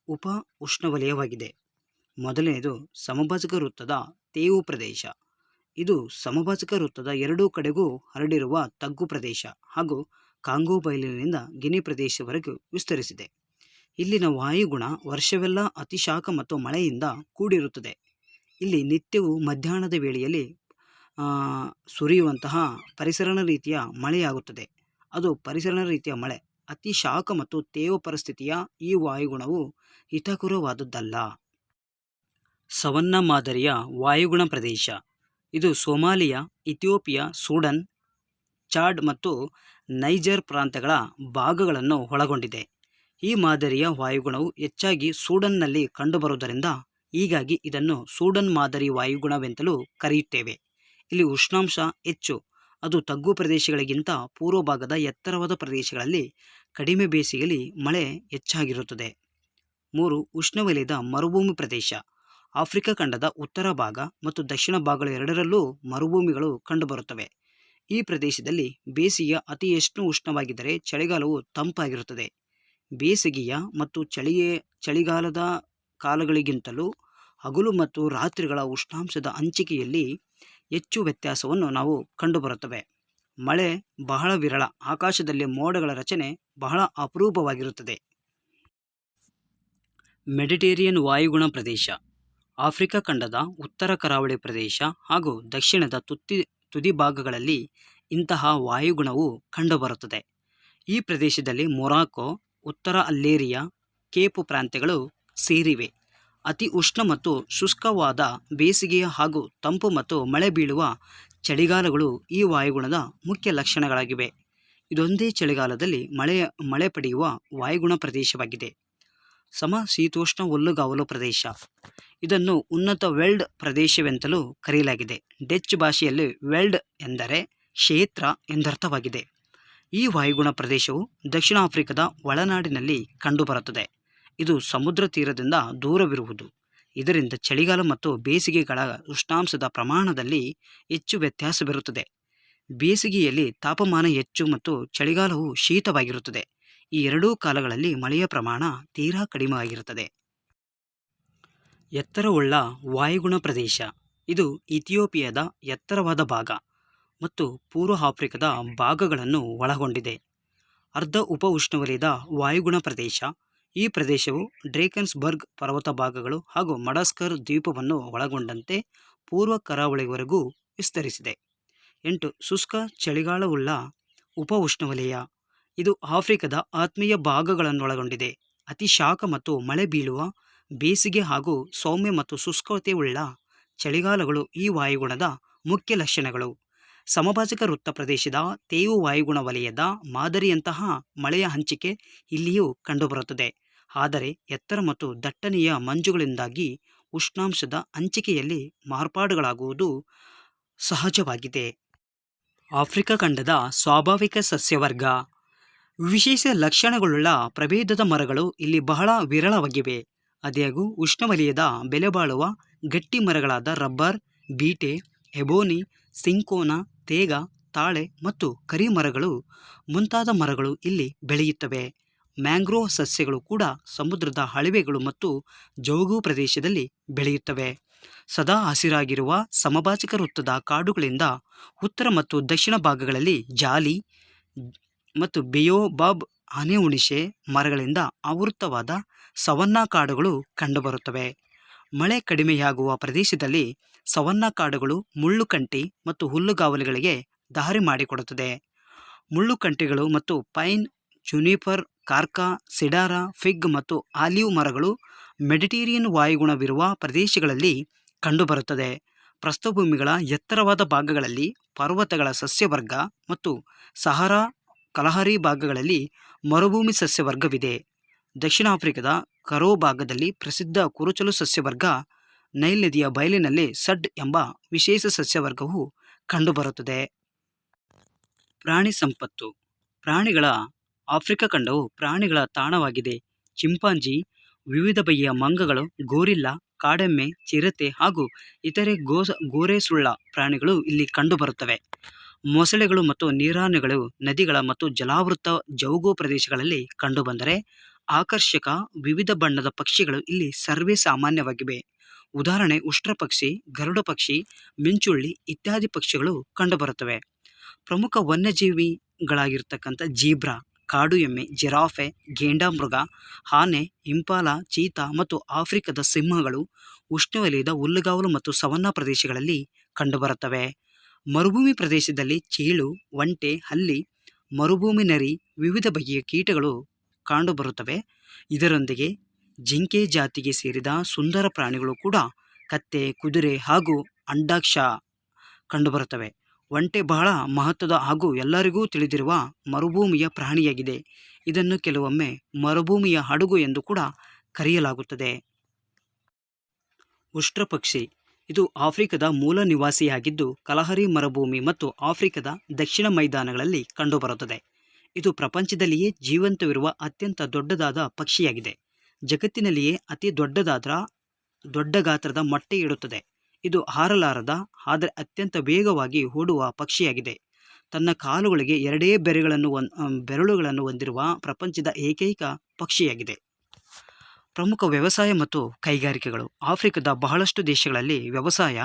ಉಪ ಉಷ್ಣವಲಯವಾಗಿದೆ. ಮೊದಲನೆಯದು ಸಮಭಾಜಕ ವೃತ್ತದ ತೇವು ಪ್ರದೇಶ. ಇದು ಸಮಭಾಜಕ ವೃತ್ತದ ಎರಡೂ ಕಡೆಗೂ ಹರಡಿರುವ ತಗ್ಗು ಪ್ರದೇಶ ಹಾಗೂ ಕಾಂಗೋ ಬಯಲಿನಿಂದ ಗಿನಿ ಪ್ರದೇಶವರೆಗೂ ವಿಸ್ತರಿಸಿದೆ. ಇಲ್ಲಿನ ವಾಯುಗುಣ ವರ್ಷವೆಲ್ಲ ಅತಿಶಾಖ ಮತ್ತು ಮಳೆಯಿಂದ ಕೂಡಿರುತ್ತದೆ. ಇಲ್ಲಿ ನಿತ್ಯವೂ ಮಧ್ಯಾಹ್ನದ ವೇಳೆಯಲ್ಲಿ ಸುರಿಯುವಂತಹ ಪರಿಸರಣ ರೀತಿಯ ಮಳೆಯಾಗುತ್ತದೆ. ಅದು ಪರಿಸರಣ ರೀತಿಯ ಮಳೆ. ಅತಿ ಶಾಖ ಮತ್ತು ತೇವ ಪರಿಸ್ಥಿತಿಯ ಈ ವಾಯುಗುಣವು ಹಿತಕರವಾದದ್ದಲ್ಲ. ಸವನ್ನ ಮಾದರಿಯ ವಾಯುಗುಣ ಪ್ರದೇಶ. ಇದು ಸೋಮಾಲಿಯಾ, ಇಥಿಯೋಪಿಯಾ, ಸೂಡನ್, ಚಾಡ್ ಮತ್ತು ನೈಜರ್ ಪ್ರಾಂತ್ಯಗಳ ಭಾಗಗಳನ್ನು ಒಳಗೊಂಡಿದೆ. ಈ ಮಾದರಿಯ ವಾಯುಗುಣವು ಹೆಚ್ಚಾಗಿ ಸೂಡನ್ನಲ್ಲಿ ಕಂಡುಬರುವುದರಿಂದ ಹೀಗಾಗಿ ಇದನ್ನು ಸೂಡನ್ ಮಾದರಿ ವಾಯುಗುಣವೆಂತಲೂ ಕರೆಯುತ್ತೇವೆ. ಇಲ್ಲಿ ಉಷ್ಣಾಂಶ ಹೆಚ್ಚು. ಅದು ತಗ್ಗು ಪ್ರದೇಶಗಳಿಗಿಂತ ಪೂರ್ವ ಭಾಗದ ಎತ್ತರವಾದ ಪ್ರದೇಶಗಳಲ್ಲಿ ಕಡಿಮೆ ಬೇಸಿಗೆಯಲ್ಲಿ ಮಳೆ ಹೆಚ್ಚಾಗಿರುತ್ತದೆ. ಮೂರು ಉಷ್ಣವಲಯದ ಮರುಭೂಮಿ ಪ್ರದೇಶ. ಆಫ್ರಿಕಾ ಖಂಡದ ಉತ್ತರ ಭಾಗ ಮತ್ತು ದಕ್ಷಿಣ ಭಾಗಗಳು ಎರಡರಲ್ಲೂ ಮರುಭೂಮಿಗಳು ಕಂಡುಬರುತ್ತವೆ. ಈ ಪ್ರದೇಶದಲ್ಲಿ ಬೇಸಿಗೆ ಅತಿ ಎಷ್ಟು ಉಷ್ಣವಾಗಿದ್ದರೆ ಚಳಿಗಾಲವು ತಂಪಾಗಿರುತ್ತದೆ. ಬೇಸಿಗೆಯ ಮತ್ತು ಚಳಿಯೇ, ಚಳಿಗಾಲದ ಕಾಲಗಳಿಗಿಂತಲೂ ಹಗಲು ಮತ್ತು ರಾತ್ರಿಗಳ ಉಷ್ಣಾಂಶದ ಹಂಚಿಕೆಯಲ್ಲಿ ಹೆಚ್ಚು ವ್ಯತ್ಯಾಸವನ್ನು ನಾವು ಕಂಡುಬರುತ್ತವೆ. ಮಳೆ ಬಹಳ ವಿರಳ, ಆಕಾಶದಲ್ಲಿ ಮೋಡಗಳ ರಚನೆ ಬಹಳ ಅಪರೂಪವಾಗಿರುತ್ತದೆ. ಮೆಡಿಟೇರಿಯನ್ ವಾಯುಗುಣ ಪ್ರದೇಶ, ಆಫ್ರಿಕಾ ಖಂಡದ ಉತ್ತರ ಕರಾವಳಿ ಪ್ರದೇಶ ಹಾಗೂ ದಕ್ಷಿಣದ ತುತ್ತಿ, ತುದಿ ಭಾಗಗಳಲ್ಲಿ ಇಂತಹ ವಾಯುಗುಣವು ಕಂಡುಬರುತ್ತದೆ. ಈ ಪ್ರದೇಶದಲ್ಲಿ ಮೊರಾಕೊ ಉತ್ತರ ಅಲ್ಲೇರಿಯಾ ಕೇಪು ಪ್ರಾಂತ್ಯಗಳು ಸೇರಿವೆ. ಅತಿ ಉಷ್ಣ ಮತ್ತು ಶುಷ್ಕವಾದ ಬೇಸಿಗೆಯ ಹಾಗೂ ತಂಪು ಮತ್ತು ಮಳೆ ಬೀಳುವ ಚಳಿಗಾಲಗಳು ಈ ವಾಯುಗುಣದ ಮುಖ್ಯ ಲಕ್ಷಣಗಳಾಗಿವೆ. ಇದೊಂದೇ ಚಳಿಗಾಲದಲ್ಲಿ ಮಳೆ ಮಳೆ ಪಡೆಯುವ ವಾಯುಗುಣ ಪ್ರದೇಶವಾಗಿದೆ. ಸಮಶೀತೋಷ್ಣ ಹುಲ್ಲುಗಾವಲು ಪ್ರದೇಶ. ಇದನ್ನು ಉನ್ನತ ವೆಲ್ಡ್ ಪ್ರದೇಶವೆಂತಲೂ ಕರೆಯಲಾಗಿದೆ. ಡೆಚ್ ಭಾಷೆಯಲ್ಲಿ ವೆಲ್ಡ್ ಎಂದರೆ ಕ್ಷೇತ್ರ ಎಂದರ್ಥವಾಗಿದೆ. ಈ ವಾಯುಗುಣ ಪ್ರದೇಶವು ದಕ್ಷಿಣ ಆಫ್ರಿಕಾದ ಒಳನಾಡಿನಲ್ಲಿ ಕಂಡುಬರುತ್ತದೆ. ಇದು ಸಮುದ್ರ ತೀರದಿಂದ ದೂರವಿರುವುದು. ಇದರಿಂದ ಚಳಿಗಾಲ ಮತ್ತು ಬೇಸಿಗೆಗಳ ಉಷ್ಣಾಂಶದ ಪ್ರಮಾಣದಲ್ಲಿ ಹೆಚ್ಚು ವ್ಯತ್ಯಾಸವಿರುತ್ತದೆ ಬೇಸಿಗೆಯಲ್ಲಿ ತಾಪಮಾನ ಹೆಚ್ಚು ಮತ್ತು ಚಳಿಗಾಲವು ಶೀತವಾಗಿರುತ್ತದೆ. ಈ ಎರಡೂ ಕಾಲಗಳಲ್ಲಿ ಮಳೆಯ ಪ್ರಮಾಣ ತೀರಾ ಕಡಿಮೆ ಆಗಿರುತ್ತದೆ. ಎತ್ತರವುಳ್ಳ ವಾಯುಗುಣ ಪ್ರದೇಶ. ಇದು ಇಥಿಯೋಪಿಯಾದ ಎತ್ತರವಾದ ಭಾಗ. ಮತ್ತು ಪೂರ್ವ ಆಫ್ರಿಕಾದ ಭಾಗಗಳನ್ನು ಒಳಗೊಂಡಿದೆ. ಅರ್ಧ ಉಪ ಉಷ್ಣವಲಯದ ವಾಯುಗುಣ ಪ್ರದೇಶ, ಈ ಪ್ರದೇಶವು ಡ್ರೇಕನ್ಸ್ಬರ್ಗ್ ಪರ್ವತ ಭಾಗಗಳು ಹಾಗೂ ಮಡಸ್ಕರ್ ದ್ವೀಪವನ್ನು ಒಳಗೊಂಡಂತೆ ಪೂರ್ವ ಕರಾವಳಿವರೆಗೂ ವಿಸ್ತರಿಸಿದೆ. ಎಂಟು, ಶುಷ್ಕ ಚಳಿಗಾಲವುಳ್ಳ ಉಪ ಉಷ್ಣವಲಯ ಇದು ಆಫ್ರಿಕಾದ ಆತ್ಮೀಯ ಭಾಗಗಳನ್ನೊಳಗೊಂಡಿದೆ. ಅತಿ ಶಾಖ ಮತ್ತು ಮಳೆ ಬೀಳುವ, ಬೇಸಿಗೆ ಹಾಗೂ ಸೌಮ್ಯ ಮತ್ತು ಶುಷ್ಕತೆಯುಳ್ಳ ಚಳಿಗಾಲಗಳು ಈ ವಾಯುಗುಣದ ಮುಖ್ಯ ಲಕ್ಷಣಗಳು. ಸಮಭಾಜಕ ವೃತ್ತ ಪ್ರದೇಶದ ತೇವು ವಾಯುಗುಣ ವಲಯದ ಮಾದರಿಯಂತಹ ಮಳೆಯ ಹಂಚಿಕೆ ಇಲ್ಲಿಯೂ ಕಂಡುಬರುತ್ತದೆ. ಆದರೆ ಎತ್ತರ ಮತ್ತು ದಟ್ಟಣೆಯ ಮಂಜುಗಳಿಂದಾಗಿ ಉಷ್ಣಾಂಶದ ಹಂಚಿಕೆಯಲ್ಲಿ ಮಾರ್ಪಾಡುಗಳಾಗುವುದು ಸಹಜವಾಗಿದೆ. ಆಫ್ರಿಕಾ ಖಂಡದ ಸ್ವಾಭಾವಿಕ ಸಸ್ಯವರ್ಗ. ವಿಶೇಷ ಲಕ್ಷಣಗಳುಳ್ಳ ಪ್ರಭೇದದ ಮರಗಳು ಇಲ್ಲಿ ಬಹಳ ವಿರಳವಾಗಿವೆ. ಅದಾಗೂ ಉಷ್ಣವಲಯದ ಬೆಲೆಬಾಳುವ ಗಟ್ಟಿ ಮರಗಳಾದ ರಬ್ಬರ್, ಬೀಟೆ ಎಬೋನಿ ಸಿಂಕೋನ ತೇಗ, ತಾಳೆ ಮತ್ತು ಕರಿ ಮರಗಳು, ಮುಂತಾದ ಮರಗಳು ಇಲ್ಲಿ ಬೆಳೆಯುತ್ತವೆ. ಮ್ಯಾಂಗ್ರೋವ್ ಸಸ್ಯಗಳು ಕೂಡ ಸಮುದ್ರದ ಹಳಿವೆಗಳು ಮತ್ತು ಜೌಗು ಪ್ರದೇಶದಲ್ಲಿ ಬೆಳೆಯುತ್ತವೆ. ಸದಾ ಹಸಿರಾಗಿರುವ ಸಮಭಾಜಕ ವೃತ್ತದ ಕಾಡುಗಳಿಂದ ಉತ್ತರ ಮತ್ತು ದಕ್ಷಿಣ ಭಾಗಗಳಲ್ಲಿ ಜಾಲಿ ಮತ್ತು ಬಿಯೋಬಾಬ್ ಆನೆ ಹುಣಿಸೆ ಮರಗಳಿಂದ ಆವೃತವಾದ ಸವನ್ನಾ ಕಾಡುಗಳು ಕಂಡುಬರುತ್ತವೆ. ಮಳೆ ಕಡಿಮೆಯಾಗುವ ಪ್ರದೇಶದಲ್ಲಿ ಸವನ್ನಾ ಕಾಡುಗಳು ಮುಳ್ಳುಕಂಟಿ ಮತ್ತು ಹುಲ್ಲುಗಾವಲುಗಳಿಗೆ ದಾರಿ ಮಾಡಿಕೊಡುತ್ತದೆ. ಮುಳ್ಳುಕಂಟಿಗಳು ಮತ್ತು ಪೈನ್ ಜುನಿಫರ್ ಕಾರ್ಕಾ, ಸಿಡಾರ, ಫಿಗ್ ಮತ್ತು ಆಲಿವ್ ಮರಗಳು ಮೆಡಿಟೇರಿಯನ್ ವಾಯುಗುಣವಿರುವ ಪ್ರದೇಶಗಳಲ್ಲಿ ಕಂಡುಬರುತ್ತದೆ. ಪ್ರಸ್ಥಭೂಮಿಗಳ ಎತ್ತರವಾದ ಭಾಗಗಳಲ್ಲಿ ಪರ್ವತಗಳ ಸಸ್ಯವರ್ಗ ಮತ್ತು ಸಹರಾ ಕಲಹರಿ ಭಾಗಗಳಲ್ಲಿ ಮರುಭೂಮಿ ಸಸ್ಯವರ್ಗವಿದೆ. ದಕ್ಷಿಣ ಆಫ್ರಿಕಾದ ಕರೋ ಭಾಗದಲ್ಲಿ ಪ್ರಸಿದ್ಧ ಕುರುಚಲು ಸಸ್ಯವರ್ಗ ನೈಲ್ ನದಿಯ ಬಯಲಿನಲ್ಲಿ ಸಡ್ ಎಂಬ ವಿಶೇಷ ಸಸ್ಯವರ್ಗವು ಕಂಡುಬರುತ್ತದೆ. ಪ್ರಾಣಿ ಸಂಪತ್ತು. ಪ್ರಾಣಿಗಳ ಆಫ್ರಿಕಾ ಖಂಡವು ಪ್ರಾಣಿಗಳ ತಾಣವಾಗಿದೆ. ಚಿಂಪಾಂಜಿ, ವಿವಿಧ ಬಗೆಯ ಮಂಗಗಳು, ಗೋರಿಲ್ಲಾ, ಕಾಡೆಮ್ಮೆ, ಚಿರತೆ ಹಾಗೂ ಇತರೆ ಗೋಸ, ಗೋರೆಸುಳ್ಳ ಪ್ರಾಣಿಗಳು ಇಲ್ಲಿ ಕಂಡುಬರುತ್ತವೆ. ಮೊಸಳೆಗಳು ಮತ್ತು ನೀರಾನೆಗಳು ನದಿಗಳ ಮತ್ತು ಜಲಾವೃತ ಜೌಗು ಪ್ರದೇಶಗಳಲ್ಲಿ ಕಂಡುಬಂದರೆ ಆಕರ್ಷಕ ವಿವಿಧ ಬಣ್ಣದ ಪಕ್ಷಿಗಳು ಇಲ್ಲಿ ಸರ್ವೇ ಸಾಮಾನ್ಯವಾಗಿವೆ. ಉದಾಹರಣೆ ಉಷ್ಟ್ರಪಕ್ಷಿ ಗರುಡ ಪಕ್ಷಿ, ಮಿಂಚುಳ್ಳಿ ಇತ್ಯಾದಿ ಪಕ್ಷಿಗಳು ಕಂಡುಬರುತ್ತವೆ. ಪ್ರಮುಖ ವನ್ಯಜೀವಿಗಳಾಗಿರ್ತಕ್ಕಂಥ ಜೀಬ್ರಾ, ಕಾಡು ಎಮ್ಮೆ, ಜಿರಾಫೆ ಗೇಂಡಾಮೃಗ ಆನೆ, ಇಂಪಾಲ, ಚೀತಾ ಮತ್ತು ಆಫ್ರಿಕಾದ ಸಿಂಹಗಳು ಉಷ್ಣವಲಯದ ಹುಲ್ಲುಗಾವಲು ಮತ್ತು ಸವನ್ನಾ ಪ್ರದೇಶಗಳಲ್ಲಿ ಕಂಡುಬರುತ್ತವೆ. ಮರುಭೂಮಿ ಪ್ರದೇಶದಲ್ಲಿ ಚೀಳು, ಒಂಟೆ, ಹಲ್ಲಿ, ಮರುಭೂಮಿ ನರಿ, ವಿವಿಧ ಬಗೆಯ ಕೀಟಗಳು ಕಂಡುಬರುತ್ತವೆ. ಇದರೊಂದಿಗೆ ಜಿಂಕೆ ಜಾತಿಗೆ ಸೇರಿದ ಸುಂದರ ಪ್ರಾಣಿಗಳು ಕೂಡ ಕತ್ತೆ, ಕುದುರೆ ಹಾಗೂ ಅಂಡಾಕ್ಷ ಕಂಡುಬರುತ್ತವೆ. ಒಂಟೆ ಬಹಳ ಮಹತ್ವದ ಹಾಗೂ ಎಲ್ಲರಿಗೂ ತಿಳಿದಿರುವ ಮರುಭೂಮಿಯ ಪ್ರಾಣಿಯಾಗಿದೆ. ಇದನ್ನು ಕೆಲವೊಮ್ಮೆ ಮರುಭೂಮಿಯ ಹಡಗು ಎಂದು ಕೂಡ ಕರೆಯಲಾಗುತ್ತದೆ. ಉಷ್ಟ್ರಪಕ್ಷಿ. ಇದು ಆಫ್ರಿಕಾದ ಮೂಲ ನಿವಾಸಿಯಾಗಿದ್ದು, ಕಲಹರಿ ಮರುಭೂಮಿ ಮತ್ತು ಆಫ್ರಿಕಾದ ದಕ್ಷಿಣ ಮೈದಾನಗಳಲ್ಲಿ ಕಂಡುಬರುತ್ತದೆ. ಇದು ಪ್ರಪಂಚದಲ್ಲಿಯೇ ಜೀವಂತವಿರುವ ಅತ್ಯಂತ ದೊಡ್ಡದಾದ ಪಕ್ಷಿಯಾಗಿದೆ. ಜಗತ್ತಿನಲ್ಲಿಯೇ ಅತಿ ದೊಡ್ಡದಾದ ದೊಡ್ಡ ಗಾತ್ರದ ಮೊಟ್ಟೆ ಇಡುತ್ತದೆ. ಇದು ಹಾರಲಾರದ, ಆದರೆ ಅತ್ಯಂತ ವೇಗವಾಗಿ ಓಡುವ ಪಕ್ಷಿಯಾಗಿದೆ. ತನ್ನ ಕಾಲುಗಳಿಗೆ ಎರಡೇ ಬೆರೆಗಳನ್ನು ಬೆರಳುಗಳನ್ನು ಹೊಂದಿರುವ ಪ್ರಪಂಚದ ಏಕೈಕ ಪಕ್ಷಿಯಾಗಿದೆ. ಪ್ರಮುಖ ವ್ಯವಸಾಯ ಮತ್ತು ಕೈಗಾರಿಕೆಗಳು. ಆಫ್ರಿಕಾದ ಬಹಳಷ್ಟು ದೇಶಗಳಲ್ಲಿ ವ್ಯವಸಾಯ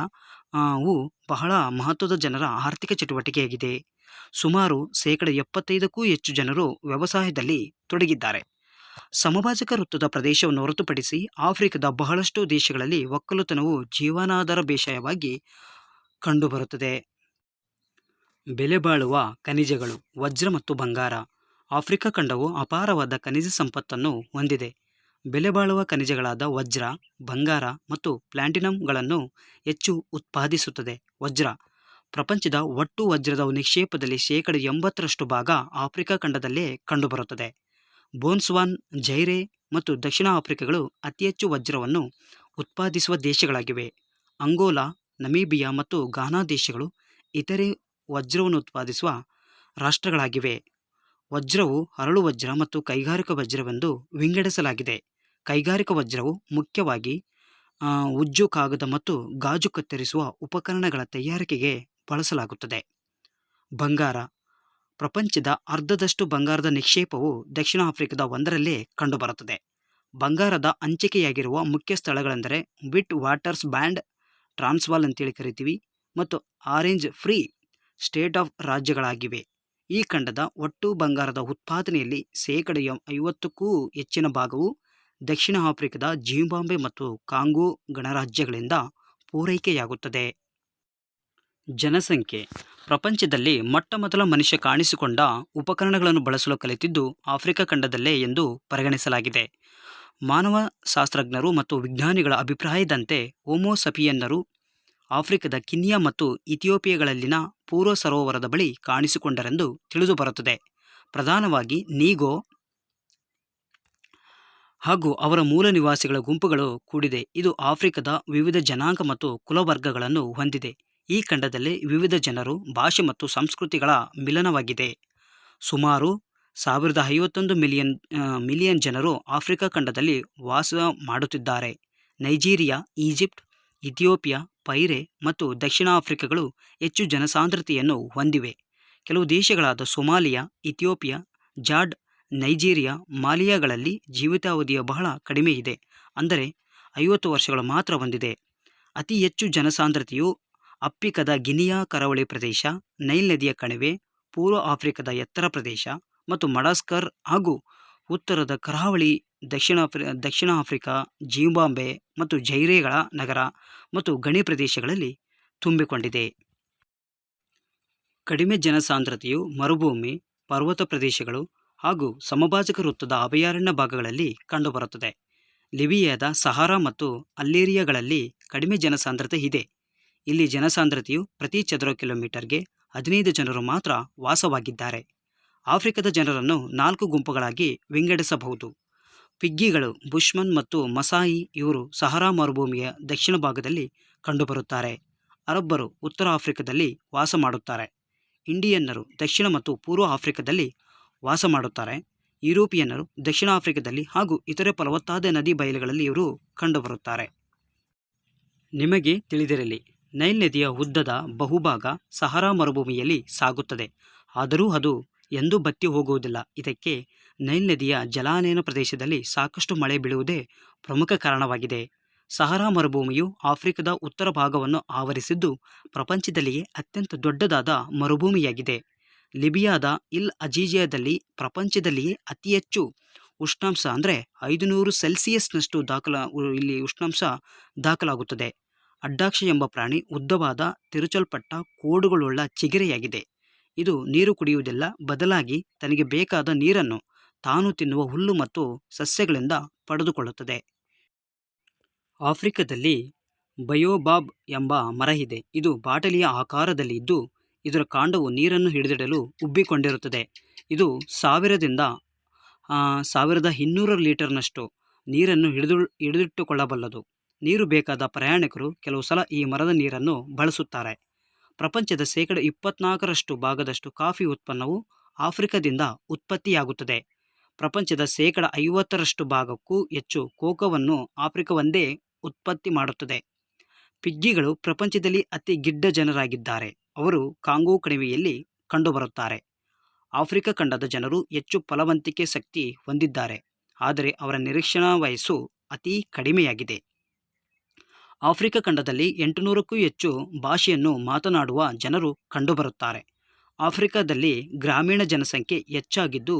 ವು ಬಹಳ ಮಹತ್ವದ ಜನರ ಆರ್ಥಿಕ ಚಟುವಟಿಕೆಯಾಗಿದೆ. ಸುಮಾರು ಶೇಕಡ ಎಪ್ಪತ್ತೈದಕ್ಕೂ ಹೆಚ್ಚು ಜನರು ವ್ಯವಸಾಯದಲ್ಲಿ ತೊಡಗಿದ್ದಾರೆ. ಸಮಭಾಜಕ ವೃತ್ತದ ಪ್ರದೇಶವನ್ನು ಹೊರತುಪಡಿಸಿ ಆಫ್ರಿಕಾದ ಬಹಳಷ್ಟು ದೇಶಗಳಲ್ಲಿ ಒಕ್ಕಲುತನವು ಜೀವನಾಧಾರ ಬೇಸಾಯವಾಗಿ ಕಂಡುಬರುತ್ತದೆ. ಬೆಲೆಬಾಳುವ ಖನಿಜಗಳು, ವಜ್ರ ಮತ್ತು ಬಂಗಾರ. ಆಫ್ರಿಕಾ ಖಂಡವು ಅಪಾರವಾದ ಖನಿಜ ಸಂಪತ್ತನ್ನು ಹೊಂದಿದೆ. ಬೆಲೆಬಾಳುವ ಖನಿಜಗಳಾದ ವಜ್ರ, ಬಂಗಾರ ಮತ್ತು ಪ್ಲಾಟಿನಂಗಳನ್ನು ಹೆಚ್ಚು ಉತ್ಪಾದಿಸುತ್ತದೆ. ವಜ್ರ ಪ್ರಪಂಚದ ಒಟ್ಟು ವಜ್ರದ ನಿಕ್ಷೇಪದಲ್ಲಿ ಶೇಕಡ ಎಂಬತ್ತರಷ್ಟು ಭಾಗ ಆಫ್ರಿಕಾ ಖಂಡದಲ್ಲೇ ಕಂಡುಬರುತ್ತದೆ. ಬೋನ್ಸ್ವಾನ್, ಜೈರೆ ಮತ್ತು ದಕ್ಷಿಣ ಆಫ್ರಿಕಾಗಳು ಅತಿ ಹೆಚ್ಚು ವಜ್ರವನ್ನು ಉತ್ಪಾದಿಸುವ ದೇಶಗಳಾಗಿವೆ. ಅಂಗೋಲಾ, ನಮೀಬಿಯಾ ಮತ್ತು ಘಾನಾ ದೇಶಗಳು ಇತರೆ ವಜ್ರವನ್ನು ಉತ್ಪಾದಿಸುವ ರಾಷ್ಟ್ರಗಳಾಗಿವೆ. ವಜ್ರವು ಹರಳು ವಜ್ರ ಮತ್ತು ಕೈಗಾರಿಕಾ ವಜ್ರವೆಂದು ವಿಂಗಡಿಸಲಾಗಿದೆ. ಕೈಗಾರಿಕಾ ವಜ್ರವು ಮುಖ್ಯವಾಗಿ ಉಜ್ಜು ಕಾಗದ ಮತ್ತು ಗಾಜು ಕತ್ತರಿಸುವ ಉಪಕರಣಗಳ ತಯಾರಿಕೆಗೆ ಬಳಸಲಾಗುತ್ತದೆ. ಬಂಗಾರ ಪ್ರಪಂಚದ ಅರ್ಧದಷ್ಟು ಬಂಗಾರದ ನಿಕ್ಷೇಪವು ದಕ್ಷಿಣ ಆಫ್ರಿಕಾದ ಒಂದರಲ್ಲೇ ಕಂಡುಬರುತ್ತದೆ. ಬಂಗಾರದ ಹಂಚಿಕೆಯಾಗಿರುವ ಮುಖ್ಯ ಸ್ಥಳಗಳೆಂದರೆ ವಿಟ್ ವಾಟರ್ಸ್ ಬ್ಯಾಂಡ್, ಟ್ರಾನ್ಸ್ವಾಲ್ ಅಂತೇಳಿ ಕರಿತೀವಿ, ಮತ್ತು ಆರೆಂಜ್ ಫ್ರೀ ಸ್ಟೇಟ್ ಆಫ್ ರಾಜ್ಯಗಳಾಗಿವೆ. ಈ ಖಂಡದ ಒಟ್ಟು ಬಂಗಾರದ ಉತ್ಪಾದನೆಯಲ್ಲಿ ಶೇಕಡ ಐವತ್ತಕ್ಕೂ ಹೆಚ್ಚಿನ ಭಾಗವು ದಕ್ಷಿಣ ಆಫ್ರಿಕಾದ ಜಿಂಬಾಂಬೆ ಮತ್ತು ಕಾಂಗೋ ಗಣರಾಜ್ಯಗಳಿಂದ ಪೂರೈಕೆಯಾಗುತ್ತದೆ. ಜನಸಂಖ್ಯೆ. ಪ್ರಪಂಚದಲ್ಲಿ ಮೊಟ್ಟಮೊದಲ ಮನುಷ್ಯ ಕಾಣಿಸಿಕೊಂಡ ಉಪಕರಣಗಳನ್ನು ಬಳಸಲು ಕಲಿತಿದ್ದು ಆಫ್ರಿಕಾ ಖಂಡದಲ್ಲೇ ಎಂದು ಪರಿಗಣಿಸಲಾಗಿದೆ. ಮಾನವ ಶಾಸ್ತ್ರಜ್ಞರು ಮತ್ತು ವಿಜ್ಞಾನಿಗಳ ಅಭಿಪ್ರಾಯದಂತೆ ಹೋಮೋಸಪಿಯನ್ನರು ಆಫ್ರಿಕಾದ ಕಿನ್ಯಾ ಮತ್ತು ಇಥಿಯೋಪಿಯಾಗಳಲ್ಲಿನ ಪೂರ್ವ ಸರೋವರದ ಬಳಿ ಕಾಣಿಸಿಕೊಂಡರೆಂದು ತಿಳಿದುಬರುತ್ತದೆ. ಪ್ರಧಾನವಾಗಿ ನೀಗೋ ಹಾಗೂ ಅವರ ಮೂಲ ನಿವಾಸಿಗಳ ಗುಂಪುಗಳು ಕೂಡಿದೆ. ಇದು ಆಫ್ರಿಕಾದ ವಿವಿಧ ಜನಾಂಗ ಮತ್ತು ಕುಲವರ್ಗಗಳನ್ನು ಹೊಂದಿದೆ. ಈ ಖಂಡದಲ್ಲಿ ವಿವಿಧ ಜನರು ಭಾಷೆ ಮತ್ತು ಸಂಸ್ಕೃತಿಗಳ ಮಿಲನವಾಗಿದೆ. ಸುಮಾರು ಸಾವಿರದ ಐವತ್ತೊಂದು ಮಿಲಿಯನ್ ಮಿಲಿಯನ್ ಜನರು ಆಫ್ರಿಕಾ ಖಂಡದಲ್ಲಿ ವಾಸ ಮಾಡುತ್ತಿದ್ದಾರೆ. ನೈಜೀರಿಯಾ, ಈಜಿಪ್ಟ್, ಇಥಿಯೋಪಿಯಾ, ಪೈರೆ ಮತ್ತು ದಕ್ಷಿಣ ಆಫ್ರಿಕಾಗಳು ಹೆಚ್ಚು ಜನಸಾಂದ್ರತೆಯನ್ನು ಹೊಂದಿವೆ. ಕೆಲವು ದೇಶಗಳಾದ ಸೊಮಾಲಿಯಾ, ಇಥಿಯೋಪಿಯಾ ಜಾಡ್ ನೈಜೀರಿಯಾ, ಮಾಲಿಯಾಗಳಲ್ಲಿ ಜೀವಿತಾವಧಿಯ ಬಹಳ ಕಡಿಮೆ ಇದೆ, ಅಂದರೆ ಐವತ್ತು ವರ್ಷಗಳು ಮಾತ್ರ ಹೊಂದಿದೆ ಅತಿ ಹೆಚ್ಚು ಜನಸಾಂದ್ರತೆಯು ಅಫ್ರಿಕಾದ ಗಿನಿಯಾ ಕರಾವಳಿ ಪ್ರದೇಶ, ನೈಲ್ ನದಿಯ ಕಣಿವೆ, ಪೂರ್ವ ಆಫ್ರಿಕಾದ ಎತ್ತರ ಪ್ರದೇಶ ಮತ್ತು ಮಡಾಸ್ಕರ್ ಹಾಗೂ ಉತ್ತರದ ಕರಾವಳಿ, ದಕ್ಷಿಣ ಆಫ್ರಿ, ದಕ್ಷಿಣ ಆಫ್ರಿಕಾ ಜಿಂಬಾಂಬೆ ಮತ್ತು ಜೈರೆಗಳ ನಗರ ಮತ್ತು ಗಣಿ ಪ್ರದೇಶಗಳಲ್ಲಿ ತುಂಬಿಕೊಂಡಿದೆ. ಕಡಿಮೆ ಜನಸಾಂದ್ರತೆಯು ಮರುಭೂಮಿ, ಪರ್ವತ ಪ್ರದೇಶಗಳು ಹಾಗೂ ಸಮಭಾಜಕ ವೃತ್ತದ ಅಭಯಾರಣ್ಯ ಭಾಗಗಳಲ್ಲಿ ಕಂಡುಬರುತ್ತದೆ. ಲಿಬಿಯಾದ ಸಹಾರಾ ಮತ್ತು ಅಲ್ಲೇರಿಯಾಗಳಲ್ಲಿ ಕಡಿಮೆ ಜನಸಾಂದ್ರತೆ ಇದೆ. ಇಲ್ಲಿ ಜನಸಾಂದ್ರತೆಯು ಪ್ರತಿ ಚದರ ಕಿಲೋಮೀಟರ್ಗೆ ಹದಿನೈದು ಜನರು ಮಾತ್ರ ವಾಸವಾಗಿದ್ದಾರೆ. ಆಫ್ರಿಕಾದ ಜನರನ್ನು ನಾಲ್ಕು ಗುಂಪುಗಳಾಗಿ ವಿಂಗಡಿಸಬಹುದು. ಪಿಗ್ಗಿಗಳು ಬುಷ್ಮನ್ ಮತ್ತು ಮಸಾಯಿ ಇವರು ಸಹರಾ ಮರುಭೂಮಿಯ ದಕ್ಷಿಣ ಭಾಗದಲ್ಲಿ ಕಂಡುಬರುತ್ತಾರೆ. ಅರಬ್ಬರು ಉತ್ತರ ಆಫ್ರಿಕಾದಲ್ಲಿ ವಾಸ ಮಾಡುತ್ತಾರೆ. ಇಂಡಿಯನ್ನರು ದಕ್ಷಿಣ ಮತ್ತು ಪೂರ್ವ ಆಫ್ರಿಕಾದಲ್ಲಿ ವಾಸ ಮಾಡುತ್ತಾರೆ. ಯುರೋಪಿಯನ್ನರು ದಕ್ಷಿಣ ಆಫ್ರಿಕಾದಲ್ಲಿ ಹಾಗೂ ಇತರೆ ಫಲವತ್ತಾದ ನದಿ ಬಯಲುಗಳಲ್ಲಿ ಇವರು ಕಂಡುಬರುತ್ತಾರೆ. ನಿಮಗೆ ತಿಳಿದಿರಲಿ. ನೈಲ್ ನದಿಯ ಉದ್ದದ ಬಹುಭಾಗ ಸಹರಾ ಮರುಭೂಮಿಯಲ್ಲಿ ಸಾಗುತ್ತದೆ. ಆದರೂ ಅದು ಎಂದೂ ಬತ್ತಿ ಹೋಗುವುದಿಲ್ಲ. ಇದಕ್ಕೆ ನೈಲ್ ನದಿಯ ಜಲಾನಯನ ಪ್ರದೇಶದಲ್ಲಿ ಸಾಕಷ್ಟು ಮಳೆ ಬೀಳುವುದೇ ಪ್ರಮುಖ ಕಾರಣವಾಗಿದೆ. ಸಹರಾ ಮರುಭೂಮಿಯು ಆಫ್ರಿಕಾದ ಉತ್ತರ ಭಾಗವನ್ನು ಆವರಿಸಿದ್ದು ಪ್ರಪಂಚದಲ್ಲಿಯೇ ಅತ್ಯಂತ ದೊಡ್ಡದಾದ ಮರುಭೂಮಿಯಾಗಿದೆ. ಲಿಬಿಯಾದ ಇಲ್ ಅಜೀಜಿಯಾದಲ್ಲಿ ಪ್ರಪಂಚದಲ್ಲಿಯೇ ಅತಿ ಹೆಚ್ಚು ಉಷ್ಣಾಂಶ ಅಂದರೆ ಐದುನೂರು ಸೆಲ್ಸಿಯಸ್ನಷ್ಟು ದಾಖಲ ಇಲ್ಲಿ ಉಷ್ಣಾಂಶ ದಾಖಲಾಗುತ್ತದೆ. ಅಡ್ಡಾಕ್ಷ ಎಂಬ ಪ್ರಾಣಿ ಉದ್ದವಾದ ತಿರುಚಲ್ಪಟ್ಟ ಕೋಡುಗಳುಳ್ಳ ಚಿಗಿರೆಯಾಗಿದೆ. ಇದು ನೀರು ಕುಡಿಯುವುದಿಲ್ಲ ಬದಲಾಗಿ ತನಗೆ ಬೇಕಾದ ನೀರನ್ನು ತಾನು ತಿನ್ನುವ ಹುಲ್ಲು ಮತ್ತು ಸಸ್ಯಗಳಿಂದ ಪಡೆದುಕೊಳ್ಳುತ್ತದೆ. ಆಫ್ರಿಕಾದಲ್ಲಿ ಬಯೋಬಾಬ್ ಎಂಬ ಮರ ಇದೆ. ಇದು ಬಾಟಲಿಯ ಆಕಾರದಲ್ಲಿ ಇದ್ದು, ಇದರ ಕಾಂಡವು ನೀರನ್ನು ಹಿಡಿದಿಡಲು ಉಬ್ಬಿಕೊಂಡಿರುತ್ತದೆ. ಇದು ಸಾವಿರದಿಂದ ಸಾವಿರದ ಇನ್ನೂರು ಲೀಟರ್ನಷ್ಟು ನೀರನ್ನು ಹಿಡಿದು ಹಿಡಿದಿಟ್ಟುಕೊಳ್ಳಬಲ್ಲದು. ನೀರು ಬೇಕಾದ ಪ್ರಯಾಣಿಕರು ಕೆಲವು ಸಲ ಈ ಮರದ ನೀರನ್ನು ಬಳಸುತ್ತಾರೆ. ಪ್ರಪಂಚದ ಶೇಕಡ ಇಪ್ಪತ್ನಾಲ್ಕರಷ್ಟು ಭಾಗದಷ್ಟು ಕಾಫಿ ಉತ್ಪನ್ನವು ಆಫ್ರಿಕಾದಿಂದ ಉತ್ಪತ್ತಿಯಾಗುತ್ತದೆ. ಪ್ರಪಂಚದ ಶೇಕಡ ಐವತ್ತರಷ್ಟು ಭಾಗಕ್ಕೂ ಹೆಚ್ಚು ಕೋಕೋವನ್ನು ಆಫ್ರಿಕಾವೊಂದೇ ಉತ್ಪತ್ತಿ ಮಾಡುತ್ತದೆ. ಪಿಗ್ಗಿಗಳು ಪ್ರಪಂಚದಲ್ಲಿ ಅತಿ ಗಿಡ್ಡ ಜನರಾಗಿದ್ದಾರೆ. ಅವರು ಕಾಂಗೋ ಕಣಿವೆಯಲ್ಲಿ ಕಂಡುಬರುತ್ತಾರೆ. ಆಫ್ರಿಕಾ ಖಂಡದ ಜನರು ಹೆಚ್ಚು ಫಲವಂತಿಕೆ ಶಕ್ತಿ ಹೊಂದಿದ್ದಾರೆ. ಆದರೆ ಅವರ ನಿರೀಕ್ಷಣಾ ವಯಸ್ಸು ಅತಿ ಕಡಿಮೆಯಾಗಿದೆ. ಆಫ್ರಿಕಾ ಖಂಡದಲ್ಲಿ ಎಂಟುನೂರಕ್ಕೂ ಹೆಚ್ಚು ಭಾಷೆಯನ್ನು ಮಾತನಾಡುವ ಜನರು ಕಂಡುಬರುತ್ತಾರೆ. ಆಫ್ರಿಕಾದಲ್ಲಿ ಗ್ರಾಮೀಣ ಜನಸಂಖ್ಯೆ ಹೆಚ್ಚಾಗಿದ್ದು,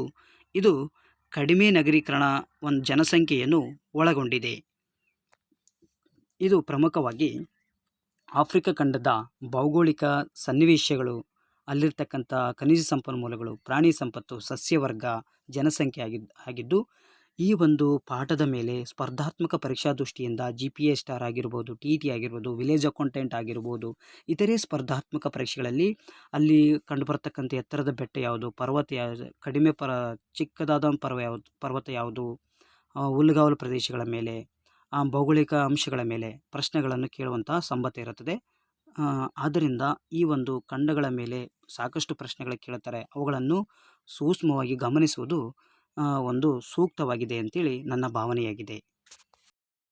ಇದು ಕಡಿಮೆ ನಗರೀಕರಣ ಒಂದು ಜನಸಂಖ್ಯೆಯನ್ನು ಒಳಗೊಂಡಿದೆ. ಇದು ಪ್ರಮುಖವಾಗಿ ಆಫ್ರಿಕಾ ಖಂಡದ ಭೌಗೋಳಿಕ ಸನ್ನಿವೇಶಗಳು, ಅಲ್ಲಿರ್ತಕ್ಕಂಥ ಖನಿಜ ಸಂಪನ್ಮೂಲಗಳು, ಪ್ರಾಣಿ ಸಂಪತ್ತು, ಸಸ್ಯವರ್ಗ ಜನಸಂಖ್ಯೆ ಆಗಿದ್ದು ಆಗಿದ್ದು ಈ ಒಂದು ಪಾಠದ ಮೇಲೆ ಸ್ಪರ್ಧಾತ್ಮಕ ಪರೀಕ್ಷಾ ದೃಷ್ಟಿಯಿಂದ ಜಿ ಪಿ ಎ ಸ್ಟಾರ್ ಆಗಿರ್ಬೋದು ಟಿ ಟಿ ಆಗಿರ್ಬೋದು ವಿಲೇಜ್ ಅಕೌಂಟೆಂಟ್ ಆಗಿರ್ಬೋದು, ಇತರೆ ಸ್ಪರ್ಧಾತ್ಮಕ ಪರೀಕ್ಷೆಗಳಲ್ಲಿ ಅಲ್ಲಿ ಕಂಡುಬರ್ತಕ್ಕಂಥ ಎತ್ತರದ ಬೆಟ್ಟ ಯಾವುದು, ಪರ್ವತ ಯಾವುದು, ಕಡಿಮೆ ಪರ, ಚಿಕ್ಕದಾದ ಪರ್ವ ಯಾವುದು, ಪರ್ವತ ಯಾವುದು ಹುಲ್ಲುಗಾವಲು ಪ್ರದೇಶಗಳ ಮೇಲೆ, ಆ, ಭೌಗೋಳಿಕ ಅಂಶಗಳ ಮೇಲೆ ಪ್ರಶ್ನೆಗಳನ್ನು ಕೇಳುವಂತಹ ಸಂಬಂಧ ಇರುತ್ತದೆ. ಆದ್ದರಿಂದ ಈ ಒಂದು ಖಂಡಗಳ ಮೇಲೆ ಸಾಕಷ್ಟು ಪ್ರಶ್ನೆಗಳು ಕೇಳುತ್ತಾರೆ. ಅವುಗಳನ್ನು ಸೂಕ್ಷ್ಮವಾಗಿ ಗಮನಿಸುವುದು ಒಂದು ಸೂಕ್ತವಾಗಿದೆ ಅಂತೇಳಿ ನನ್ನ ಭಾವನೆಯಾಗಿದೆ.